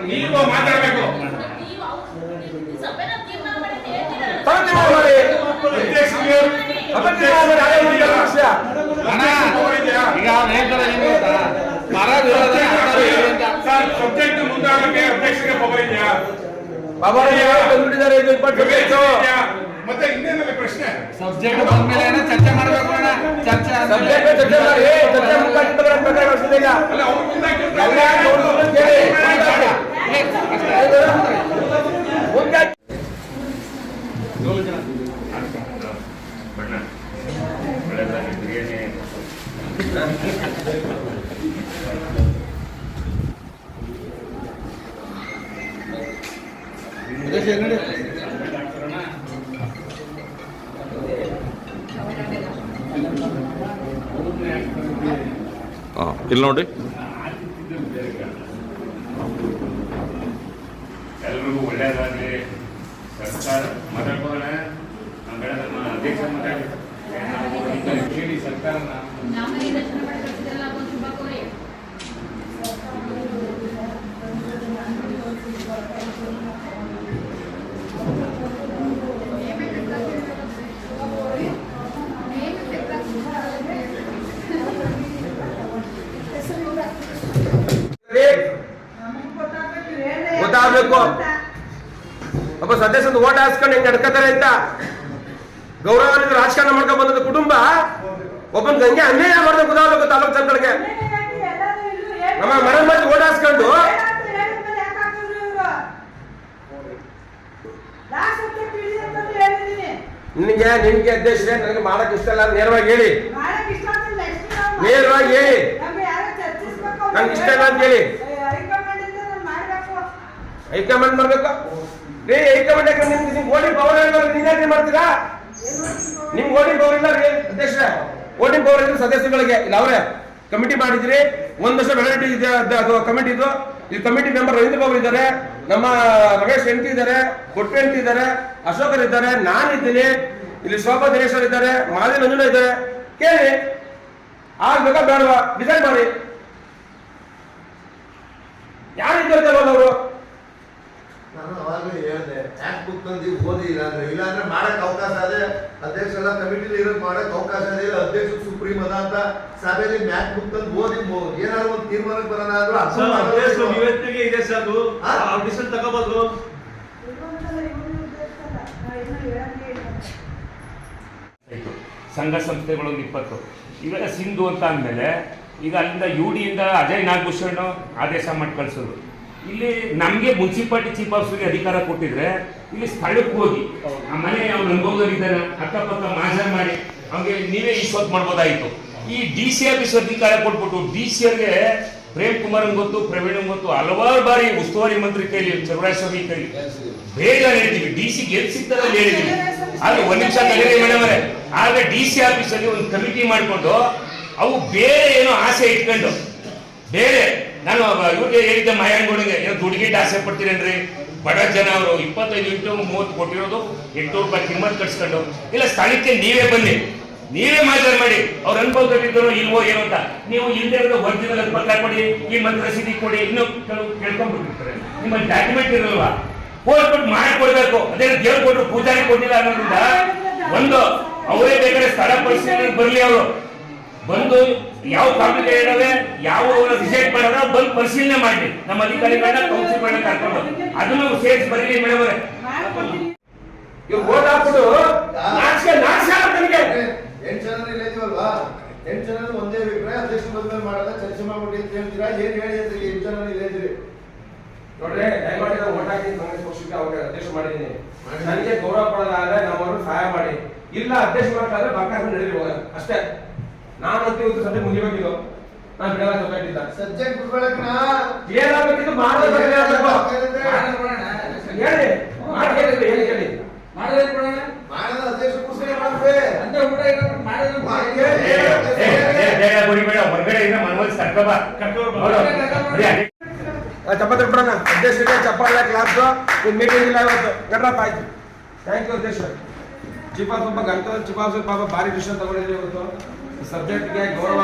ನೀವು ಮಾತಾಡ್ಬೇಕು. ಈಗ ಹೇಳ್ತಾರೆ ಏನು ಗೊತ್ತಾ? ಅಂತ. ಸರ್ ಸಬ್ಜೆಕ್ಟ್ ಮುಂದಾಗಕ್ಕೆ ಅಧ್ಯಕ್ಷರಿಗೆ ಪವರ್ ಇದೆಯಾ? ಬಾಬಾ ಬಂದ್ಬಿಟ್ಟಿದ್ದಾರೆ ಇದು ಇಪ್ಪತ್ತು ಇದೆಯಾ? ಮತ್ತೆ ಇನ್ನೇನಲ್ಲ ಪ್ರಶ್ನೆ? ಸಬ್ಜೆಕ್ಟ್ ಬಂದ್ಮೇಲೆ ಏನೋ ಚರ್ಚೆ ಮಾಡಬೇಕು ಅಣ್ಣ. ಚರ್ಚೆ ಸಬ್ಜೆಕ್ಟ್ ಚರ್ಚೆ ಮಾಡಿ. ಚರ್ಚೆ ಮುಖಾಂತರ ಪ್ರಕಾರ ವರ್ಷದ ಈಗ. ಅಲ್ಲ ಅವ್ರು ಮುಂದಾಕಿ ಎಲ್ಲ ಇಲ್ಲಿ ನೋಡಿ ಎಲ್ರಿಗೂ ಒಳ್ಳೆಯದಾಗಲಿ ಸರ್ಕಾರ ಮಾತಾಡ್ಬೋಣ ನಮ್ಮ ಬೇಡ ನಮ್ಮ ಅಧ್ಯಕ್ಷ ಮಾತಾಡ್ತಾರೆ ಕೇಳಿ ಸರ್ಕಾರನ ನಮ್ಮನೆ ದರ್ಶನ ಮಾಡಿ ಕಳ್ಸಿದ್ರಲ್ಲ ಒಂದು ಶುಭ ಕೋರಿ ನಮಗ್ ಗೊತ್ತಾಗ್ಬೇಕು, ಇವ್ರು ಹೇಳ್ದೆ ಗೊತ್ತಾಗ್ಬೇಕು. ಅಂತ. ಒಬ್ಬ ಸದಸ್ಯಂದು ಓಟ್ ಹಾಕ್ಸ್ಕೊಂಡು ಹೆಂಗ್ ನಡ್ಕೋತಾರೆ ಅಂತ ಗೌರವಾನ್ವಿತ ರಾಜಕಾರಣ ಮಾಡ್ಕೊಂಡ್ ಬಂದದ ಕುಟುಂಬ ಒಬ್ಬನ್ ಗಂಗೆ ಅನ್ಯಾಯ ಮಾಡಿದ ಗೊತ್ತಾಗಬೇಕು ತಾಲೂಕು ಜನಗಳಿಗೆ. ನಮ್ಮ ಮರ ಮಾಡಿ ಓಟ್ ಹೇಳಿದೀನಿ. ನಿನಗೆ ನಿನ್ಗೆ ಅಧ್ಯಕ್ಷರೇ ನನಗೆ ಮಾಡಕ್ ಇಷ್ಟ ಇಲ್ಲ ನೇರವಾಗಿ ಹೇಳಿ ನೇರವಾಗಿ ಹೇಳಿ ನನ್ಗೆ ಇಷ್ಟ ಇಲ್ಲ ಅಂತ ಹೇಳಿ. ಹೈಕಮಾಂಡ್ ಮಾಡ್ಬೇಕು. ರೀ ಹೈಕಮಾಂಡ್ ಯಾಕೆ ನಿಮ್ಗೆ ನಿಮ್ಗೆ ಓಟಿಂಗ್ ಪವರ್ ಇಲ್ಲ ನೀವ್ಯಾಕೆ ಮಾಡ್ತೀರಾ? ನಿಮ್ಗೆ ಓಟಿಂಗ್ ಪವರ್ ಇಲ್ಲ ರೀ ಅಧ್ಯಕ್ಷರೇ? ಓಟಿಂಗ್ ಪವರ್ ಇದ್ರೆ ಸದಸ್ಯಗಳಿಗೆ, ಇಲ್ಲ ಅವರೇ, ಕಮಿಟಿ ಮಾಡಿದ್ರಿ. ಒಂದು ವರ್ಷ ವೆರೈಟಿ ಇದೆ, ಅದು- ಕಮಿಟಿ ಇದು. ಈ ಕಮಿಟಿ ಮೆಂಬರ್ ರವೀಂದ್ರ ಬಾಬು ಇದ್ದಾರೆ. ನಮ್ಮ ರಮೇಶ್ ಎಂಟಿ ಇದ್ದಾರೆ ಕೊಟ್ಟು ಎಂಟಿ ಇದ್ದಾರೆ, ಅಶೋಕರ್ ಇದ್ದಾರೆ ನಾನಿದ್ದೀನಿ ಇಲ್ಲಿ ಶೋಭಾ ದಿನೇಶ್ವರ್ ಇದ್ದಾರೆ ಮಾಲಿ ನಂಜುನ ಇದ್ದಾರೆ. ಕೇಳಿ. ಆಗ್ಬೇಕಾ ಬೇಡವಾ? ಡಿಸೈಡ್ ಮಾಡಿ. ಯಾರು ಅವರು ನಾನು ಅವಾಗಲೇ ಹೇಳಿದೆ ಯಾಕೆ ಬುಕ್ ತಂದು ಓದಿ ಇಲ್ಲ ಅಂದ್ರೆ ಇಲ್ಲ ಅಂದ್ರೆ ಮಾಡಕ್ ಅವಕಾಶ ಅದೇ ಅಧ್ಯಕ್ಷ ಎಲ್ಲ ಕಮಿಟಿಲಿ ಇರೋದ್ ಮಾಡಕ್ ಅವಕಾಶ ಅದೇ ಇಲ್ಲ ಅಧ್ಯಕ್ಷ ಸುಪ್ರೀಂ ಅದ ಅಂತ ಸಭೆಯಲ್ಲಿ ಮ್ಯಾಕ್ ಬುಕ್ ತಂದು ಓದಿ ಏನಾದ್ರು ಒಂದು ತೀರ್ಮಾನಕ್ಕೆ ಬರೋಣ ಅಂದ್ರು. ಇವತ್ತಿಗೆ ಇದೆ ಸರ್ ಡಿಸಿಷನ್ ಹೇಳಂಗೆ ಸಂಘ ಸಂಸ್ಥೆಗಳು ಒಂದು ಇಪ್ಪತ್ತು. ಇವಾಗ ಸಿಂಧು ಅಂತ ಅಂದಮೇಲೆ ಈಗ ಅಲ್ಲಿಂದ ಯು ಡಿಯಿಂದ ಅಜಯ್ ನಾಗಭೂಷಣ್ ಆದೇಶ ಮಾಡಿ ಕಳಿಸೋದು. ಇಲ್ಲಿ ನಮಗೆ ಮುನ್ಸಿಪಾಲಿಟಿ ಚೀಫ್ ಆಫೀಸರ್ಗೆ ಅಧಿಕಾರ ಕೊಟ್ಟಿದ್ರೆ ಇಲ್ಲಿ ಸ್ಥಳಕ್ಕೆ ಹೋಗಿ. ಆ ಮನೆ ಅವ್ನು ಅನುಭವದಲ್ಲಿದ್ದಾನೆ ಅಕ್ಕಪಕ್ಕ ಮಾಜರ್ ಮಾಡಿ. ಅವ್ನಿಗೆ ನೀವೇ ಇಶ್ವತ್ ಮಾಡ್ಬೋದಾಗಿತ್ತು ಈ ಡಿ ಸಿ ಆಫೀಸ್ ಅಧಿಕಾರ ಕೊಟ್ಬಿಟ್ಟು ಡಿ ಸಿ ಅವ್ರಿಗೆ ಪ್ರೇಮ್ ಕುಮಾರ್ ಗೊತ್ತು ಪ್ರವೀಣ್ ಗೊತ್ತು ಹಲವಾರು ಬಾರಿ ಉಸ್ತುವಾರಿ ಮಂತ್ರಿ ಕೈಲಿ ಚಲುವರಾಯ ಸ್ವಾಮಿ ಕೈಲಿ. ಬೇಗ ಹೇಳ್ತೀವಿ ಡಿ ಸಿ ಗೆಲ್ ಸಿಗ್ತಾರಲ್ಲಿ ಹೇಳಿದೀವಿ. ಆದ್ರೆ ಒಂದ್ ನಿಮಿಷ ಕಲಿರಿ ಮೇಡಮ್ ಅವರೇ. ಆದ್ರೆ ಡಿ ಸಿ ಆಫೀಸಲ್ಲಿ ಒಂದು ಕಮಿಟಿ ಮಾಡಿಕೊಂಡು ಅವು ಬೇರೆ ಏನೋ ಆಸೆ ಇಟ್ಕೊಂಡು ಬೇರೆ ನಾನು ಇವ್ರಿಗೆ ಹೇಳಿದ್ದೆ ಮಾಯಣ್ಣಗೌಡಗೆ ಏನೋ ದುಡ್ಡಿಗಿಟ್ಟು ಆಸೆ ಪಡ್ತೀರೇನ್ರಿ? ಬಡ ಜನ ಅವರು ಇಪ್ಪತ್ತೈದು ಇಂಟು ಮೂವತ್ತು ಕೊಟ್ಟಿರೋದು ಎಂಟು ರೂಪಾಯಿ ಕಿಮ್ಮತ್ ಕಟ್ಸ್ಕೊಂಡು. ಇಲ್ಲ, ಸ್ಥಳಕ್ಕೆ ನೀವೇ ಬನ್ನಿ. ನೀವೇ ಮಾತಾಡ್ ಮಾಡಿ. ಅವ್ರ ಅನುಭವದಲ್ಲಿದ್ದರು ಇಲ್ವೋ ಏನೋ ಅಂತ. ನೀವು ಇಲ್ಲದೆ ಇರೋ ಒರಿಜಿನಲ್ ಪತ್ರ ಕೊಡಿ ಈ ಮಂತ್ ರಸೀದಿ ಕೊಡಿ, ಇನ್ನು ಕೆಲವು ಕೇಳ್ಕೊಂಡ್ಬಿಟ್ಟಿರ್ತಾರೆ. ನಿಮ್ಮ ಡಾಕ್ಯುಮೆಂಟ್ ಇರಲ್ವಾ? ಕೊಟ್ಬಿಟ್ಟು ಮಾಡಿಕೊಡ್ಬೇಕು ಅದೇ ದೇವ್ರು ಕೊಟ್ಟರು, ಪೂಜಾರಿ ಕೊಟ್ಟಿಲ್ಲ ಅನ್ನೋದ್ರಿಂದ ಒಂದು, ಅವರೇ ಬೇಕಾದ್ರೆ ಸ್ಥಳ ಪರಿಸ್ಥಿತಿ ಬರಲಿ ಅವರು. ಬಂದು ಯಾವ ಕಾಂಪ್ಲಿಕೇಟ್ ಇದಾವೆ ಯಾವ ಡಿಸೈಡ್ ಮಾಡೋದ ಬಂದು ಪರಿಶೀಲನೆ ಮಾಡಿ ನಮ್ಮ ಅಧಿಕಾರಿಗಳನ್ನ ಕೌನ್ಸಿಲ್ ಕರ್ಕೊಂಡು ಅದನ್ನು ಸೇರಿಸಿ ಬರೀಲಿ ಮೇಡಮ್ ಅವರೇ ಮಾಡ್ಕೊಡ್ತೀನಿ. ಇವ್ರು ಓಟ್ ಹಾಕ್ಬಿಟ್ಟು ನಾಚಿಕೆ ನಾಚಿಕೆ ನನಗೆ ಎಂಟ್ ಜನ ಇಲ್ಲ ಇದೀವಲ್ವಾ? ಎಂಟ್ ಜನ ಒಂದೇ ಅಭಿಪ್ರಾಯ ಅಧ್ಯಕ್ಷ ಬದಲ ಮಾಡಲ್ಲ ಚರ್ಚೆ ಮಾಡ್ಬಿಟ್ಟು ಅಂತ ಹೇಳ್ತೀರಾ? ಏನ್ ಹೇಳಿ ಅಂತ ಎಂಟ್ ಜನ ಇಲ್ಲ ಇದ್ರಿ ನೋಡ್ರಿ ದಯಮಾಡಿ ನಾವು ಓಟ್ ಮರಾಠಿ ಕಾಂಗ್ರೆಸ್ ಪಕ್ಷಕ್ಕೆ ಅವ್ರಿಗೆ ಅಧ್ಯಕ್ಷ ಮಾಡಿದ್ದೀನಿ. ನನಗೆ ಗೌರವ ಕೊಡೋದಾದ್ರೆ ನಮ್ಮವರು ಸಹಾಯ ಮಾಡಿ. ಇಲ್ಲ ಅಧ್ಯಕ್ಷ ಮಾಡಕ್ಕಾದ್ರೆ ಬರ್ಕಾಸ ನಡೀರಿ ಹೋಗ ಅಷ್ಟೇ ಅಂತೀವಿ ಇವತ್ತು ಸದ್ಯ ಮುಗಿಬೇಕಿದ್ದು ನಾನು ಬಿಡಲ್ಲ ತಪ್ಪಿಲ್ಲ ಸಬ್ಜೆಕ್ಟ್ ಬಿಡ್ಕೊಳಕ್ನ ಏನಾಗಬೇಕಿದ್ದು ಮಾಡೋದು ಹೇಳಿ. ಮಾಡಿ ಹೇಳಿ ಹೇಳಿ ಹೇಳಿ. ಮಾಡದ ಅಧ್ಯಕ್ಷ ಕೂರ್ಸ್ಕೊಂಡೆ ಮಾಡ್ಬೇಕು. ಏ, ಏ, ಏ, ಬೇಡ. ಹೊರಗಡೆ ಸರ್ಕಬ ಬಿಡೋಣ ಅಧ್ಯಕ್ಷರಿಗೆ ಕ್ಲಾಸ್ ಒಂದು ಮೀಟಿಂಗ್ ಇಲ್ಲ ಇವತ್ತು. ಗಡ್ರಪ್ಪ ಆಯ್ತು. ಥ್ಯಾಂಕ್ ಯು ಅಧ್ಯಕ್ಷ. ಚಿಪಾಸ್ ಪಾಪ ಸ್ವಲ್ಪ ಚಿಪಾಸ್ ಪಾಪ ಭಾರಿ ಡಿಸಿಷನ್ ತಗೊಂಡಿದ್ದೀವಿ ಇವತ್ತು. ಸಬ್ಜೆಕ್ಟ್ಗೆ ಗೌರವ?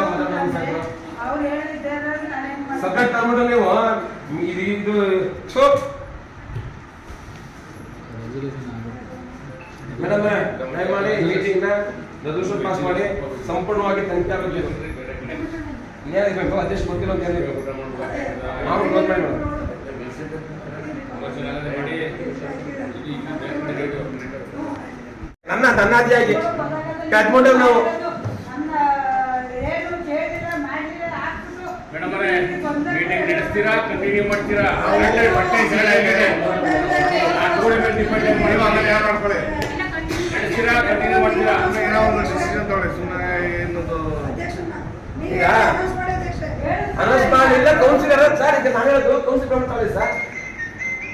ಸಬ್ಜೆಕ್ಟ್ ತಗೊಂಡು ನೀವು. ಇದು. ಮೇಡಮ್ ದಯಮಾಡಿ ರೆಸಲ್ಯೂಷನ್ ಪಾಸ್ ಮಾಡಿ ಸಂಪೂರ್ಣವಾಗಿ ತನಿಖೆ ಆಗಬೇಕು? ಏನಿರ್ಬೇಕು ಅಧ್ಯಕ್ಷ ಗೊತ್ತಿಲ್ಲ ಅಂತ ಏನಿರ್ಬೇಕು ನಾವು ಗೊತ್ತಾಯ್ತು ನನ್ನ ತನ್ನಾದಿಯಾಗಿ. ಕಟ್ಕೊಂಡೇವು ನಾವು ನನ್ನ ಏನು ಕೇಳಿಲ್ಲ ಮಾಡಿಲ್ಲ ಹಾಕ್ಬಿಟ್ಟು ಮೇಡಮ್ ಅವರೇ ಮೀಟಿಂಗ್ ನಡೆಸ್ತೀರಾ ಕಂಟಿನ್ಯೂ ಮಾಡ್ತೀರಾ ಆಗಿದೆ. ಆ ಮಾಡ್ತೀರಾ? ಈಗ? ಅನೌನ್ಸ್ ಮಾಡಿಲ್ಲ ಕೌನ್ಸಿಲರ್ ಸರ್ ನಾನು ಕೌನ್ಸಿಲ್ ಮಾಡ್ತಾರೆ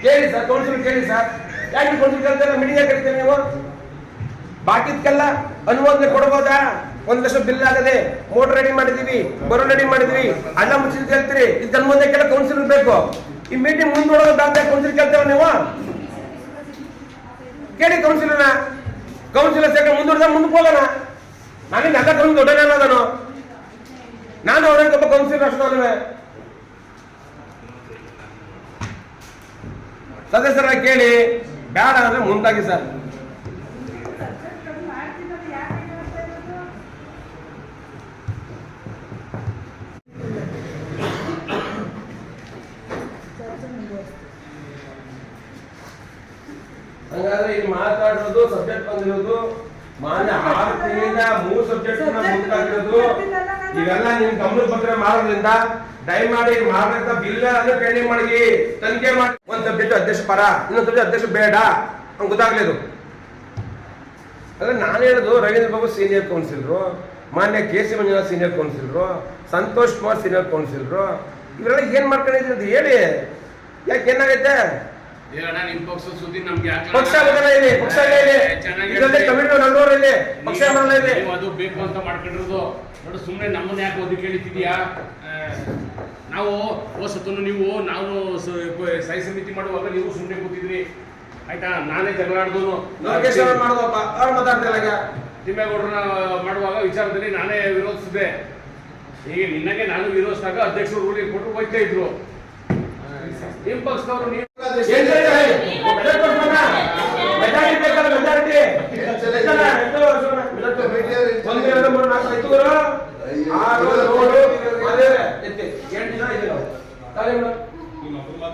ಕೇಳಿ ಸರ್ ಕೇಳಿ ಸರ್. ಯಾಕೆ ಕೌನ್ಸಿಲ್ ಬಾಕಿದ್ಕೆಲ್ಲ ಅನುಮೋದನೆ ಕೊಡ್ಬೋದಾ? ಒಂದ್ ಲಕ್ಷ ಬಿಲ್ ಆಗದೆ ಮೋಟರ್ ರೆಡಿ ಮಾಡಿದೀವಿ ಬರೋ ರೆಡಿ ಮಾಡಿದ್ವಿ. ಅಣ್ಣ ಮುಚ್ಚಿದ್ ಕೇಳ್ತೀರಿ ಇದು ಮುಂದೆ ಕೆಲ ಕೌನ್ಸಿಲ್ ಬೇಕು. ಈ ಮೀಟಿಂಗ್ ಮುಂದೂಡೋದು ಬೇಡ ಕೌನ್ಸಿಲ್ ಕೇಳ್ತೇವ ನೀವು? ಕೇಳಿ ಕೌನ್ಸಿಲ್ ಕೌನ್ಸಿಲರ್ ಸೇಕ ಮುಂದೂಡಿದ ಮುಂದಕ್ಕೆ ಹೋಗೋಣ. ನನಗೆ ನನ್ನ ಕೌನ್ಸಿಲ್ ದೊಡ್ಡ ನಾನು ನಾನು ಅವರೊಬ್ಬ ಕೌನ್ಸಿಲ್ ಅಷ್ಟೇ ಸದಸ್ಯರ ಕೇಳಿ ಬೇಡ ಅಂದ್ರೆ ಮುಂದಾಗಿ ಸರ್ ಮಾಡ್ತಿರೋದು ಯಾಕೆ ಹೇಳ್ತಾ ಇರೋದು? ಹಂಗಾದ್ರೆ ಇಲ್ಲಿ ಮಾತಾಡಿರೋದು ಸಬ್ಜೆಕ್ಟ್ ಬಂದಿರೋದು ಮಾನ್ಯ ಆರು ತಿಂಗಳಿಂದ ಮೂರು ಸಬ್ಜೆಕ್ಟ್ ಮುಂದಾಗಿರೋದು ಇವೆಲ್ಲ ನಿಮ್ ಗಮನ ಪತ್ರ ಮಾಡೋದ್ರಿಂದ ದಯಮಾಡಿ ಮಾಡ್ಬೇಕ ಬಿಲ್ ಅಂದ್ರೆ ಪೆಂಡಿಂಗ್ ಮಾಡಿ ತನಿಖೆ ಮಾಡಿ. ಒಂದ್ ಸಬ್ಜೆಕ್ಟ್ ಅಧ್ಯಕ್ಷ ಪರ ಇನ್ನೊಂದ್ ಸಬ್ಜೆಕ್ಟ್ ಅಧ್ಯಕ್ಷ ಬೇಡ. ಹಂಗ್ ಅದು ಅಂದ್ರೆ ನಾನು ಹೇಳೋದು ರವೀಂದ್ರ ಬಾಬು ಸೀನಿಯರ್ ಕೌನ್ಸಿಲರು ಮಾನ್ಯ K C Manjunath senior councillor Santosh Kumar senior councillor ಇವರೆಲ್ಲ ಏನ್ ಮಾಡ್ಕೊಂಡಿದ್ರು ಅಂತ ಹೇಳಿ. ಯಾಕೆ ಏನಾಗೈತೆ? ಪಕ್ಷ ಬದಲ ಇದೆ ಪಕ್ಷ ಇಲ್ಲ ಇದೆ. ಇದರಲ್ಲಿ ಕಮಿಟಿ ನಲ್ವರ್ ಇದೆ ಪಕ್ಷ ಬದಲ ಇದೆ. ಅದು ಬೇಕು ಅಂತ ಮಾಡ್ಕೊಂಡಿರೋದು. ನೋಡು ಸುಮ್ಮನೆ ನಮ್ಮನ್ನ ಯಾಕೆ ಓದಿ ಕೇಳಿತಿದ್ಯಾ ನಾವು ಹೋಸತ್ತು ನೀವು ನಾವು ಸಹಿ ಸಮಿತಿ ಮಾಡುವಾಗ ನೀವು ಸುಮ್ಮನೆ ಕೂತಿದ್ರಿ. ಆಯ್ತಾ? ನಾನೇ ಜಗಳಾಡ್ದೋನು ಲೋಕೇಶ್ ಅವ್ರು ಮಾಡೋದಪ್ಪ ಅವ್ರು ಮಾತಾಡ್ತಿಲ್ಲ ತಿಮ್ಮೇಗೌಡರನ್ನ ಮಾಡುವಾಗ ವಿಚಾರದಲ್ಲಿ ನಾನೇ ವಿರೋಧಿಸಿದೆ ಈಗ ನಿನ್ನಗೆ ನಾನು ವಿರೋಧಿಸಿದಾಗ ಅಧ್ಯಕ್ಷರು ರೂಲಿಂಗ್ ಕೊಟ್ಟು ಹೋಗ್ತಾ ಇದ್ರು. ನಿಮ್ ಪಕ್ಷದವರು ನೀವು ಎಂಟು ಜನ ಇದ್ದೀವಿ ತಾನೇ ಮೇಡಮ್?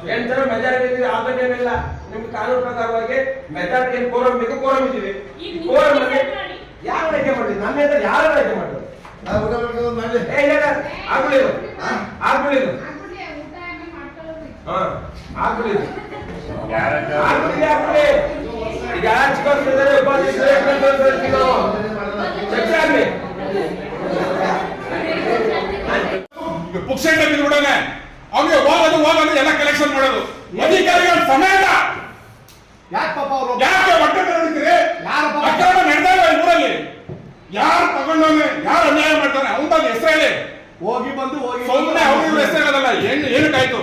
ಎಂಟು ಜನ ಮೆಜಾರಿಟಿ. ಇದ್ದೀವಿ ಆಗಂಟೆ ಏನಿಲ್ಲ. ನಿಮ್ಗೆ ಕಾನೂನು ಪ್ರಕಾರವಾಗಿ ಮೆಜಾರಿಟಿ ಏನು ಕೋರಂ ಬೇಕು ಕೋರಂ ಇದೀವಿ ಈಗ ನೀವು ಕೋರಂ decide ಮಾಡಿ. ಯಾರು ಆಯ್ಕೆ ಮಾಡಿದ್ರು ನನ್ನ ಹೆಸರು ಯಾರು ಆಯ್ಕೆ ಮಾಡಿದ್ರು ನಾವು ಊಟ ಯಾರಕ್ಕ? ಆಗ್ಬಿಡಿ ಆಗ್ಬಿಡಿ ಈಗ ಚಿಕ್ಕವರಿದ್ದಾರೆ ಉಪಾಧ್ಯಕ್ಷರು ಚರ್ಚೆ ಆಗ್ಲಿ. ಪುಕ್ಷೇಟ ಬಿಡ್ಬಿಡೋನೆ ಅವ್ನಿಗೆ ಹೋಗೋದು ಹೋಗೋದು ಎಲ್ಲ ಕಲೆಕ್ಷನ್ ಮಾಡೋದು. ಅಧಿಕಾರಿಗಳ ಸಮೇತ. ಯಾಕೆ ಪಾಪ ಅವರು ಯಾಕೆ ಹೊಟ್ಟೆ ತಗೊಂಡಿದ್ದೀರಿ? ಅಕ್ರಮ ನಡೆದಾಗ ಊರಲ್ಲಿ. ಯಾರು ತಗೊಂಡವನೆ? ಯಾರು ಅನ್ಯಾಯ ಮಾಡ್ತಾನೆ? ಅವನ ಹೆಸರು ಹೇಳಿ. ಹೋಗಿ ಬಂದು ಹೋಗಿ ಸುಮ್ಮನೆ ಅವ್ರ ಹೆಸರು ಹೇಳೋದಲ್ಲ. ಏನು ಏನಕ್ಕಾಯ್ತು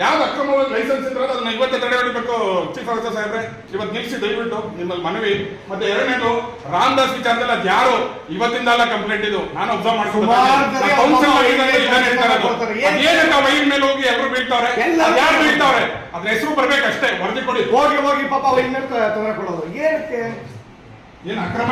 ಯಾವ್ದು ಅಕ್ರಮವಾಗಿ ಲೈಸೆನ್ಸ್ ಇದ್ರೆ ಅದನ್ನ ಇವತ್ತೇ ತಡೆ ಹೊಡಿಬೇಕು ಚೀಫ್ ಆಫೀಸರ್ ಸಾಹೇಬ್ರೆ. ಇವತ್ತು ನಿಲ್ಲಿಸಿ ದಯವಿಟ್ಟು ನಿಮ್ಮಲ್ಲಿ ಮನವಿ. ಮತ್ತೆ ಎರಡನೇದು ರಾಮದಾಸ್ ವಿಚಾರದಲ್ಲಿ ಅದು ಯಾರು? ಇವತ್ತಿಂದ ಅಲ್ಲ ಕಂಪ್ಲೇಂಟ್ ಇದು. ನಾನು ಅಬ್ಸರ್ವ್ ಮಾಡ್ಕೊಂಡು ವೈನ್ ಮೇಲೆ ಹೋಗಿ ಎಲ್ಲರೂ ಬೀಳ್ತಾವ್ರೆ ಎಲ್ಲ ಯಾರು ಬೀಳ್ತಾವ್ರೆ ಅದ್ರ ಹೆಸರು ಬರ್ಬೇಕಷ್ಟೇ ವರದಿ ಕೊಡಿ. ಹೋಗಿ ಹೋಗಿ ಪಾಪ ವೈನ್ ಮೇಲೆ ತೊಂದರೆ ಕೊಡೋದು. ಏನಕ್ಕೆ? ಏನು ಅಕ್ರಮ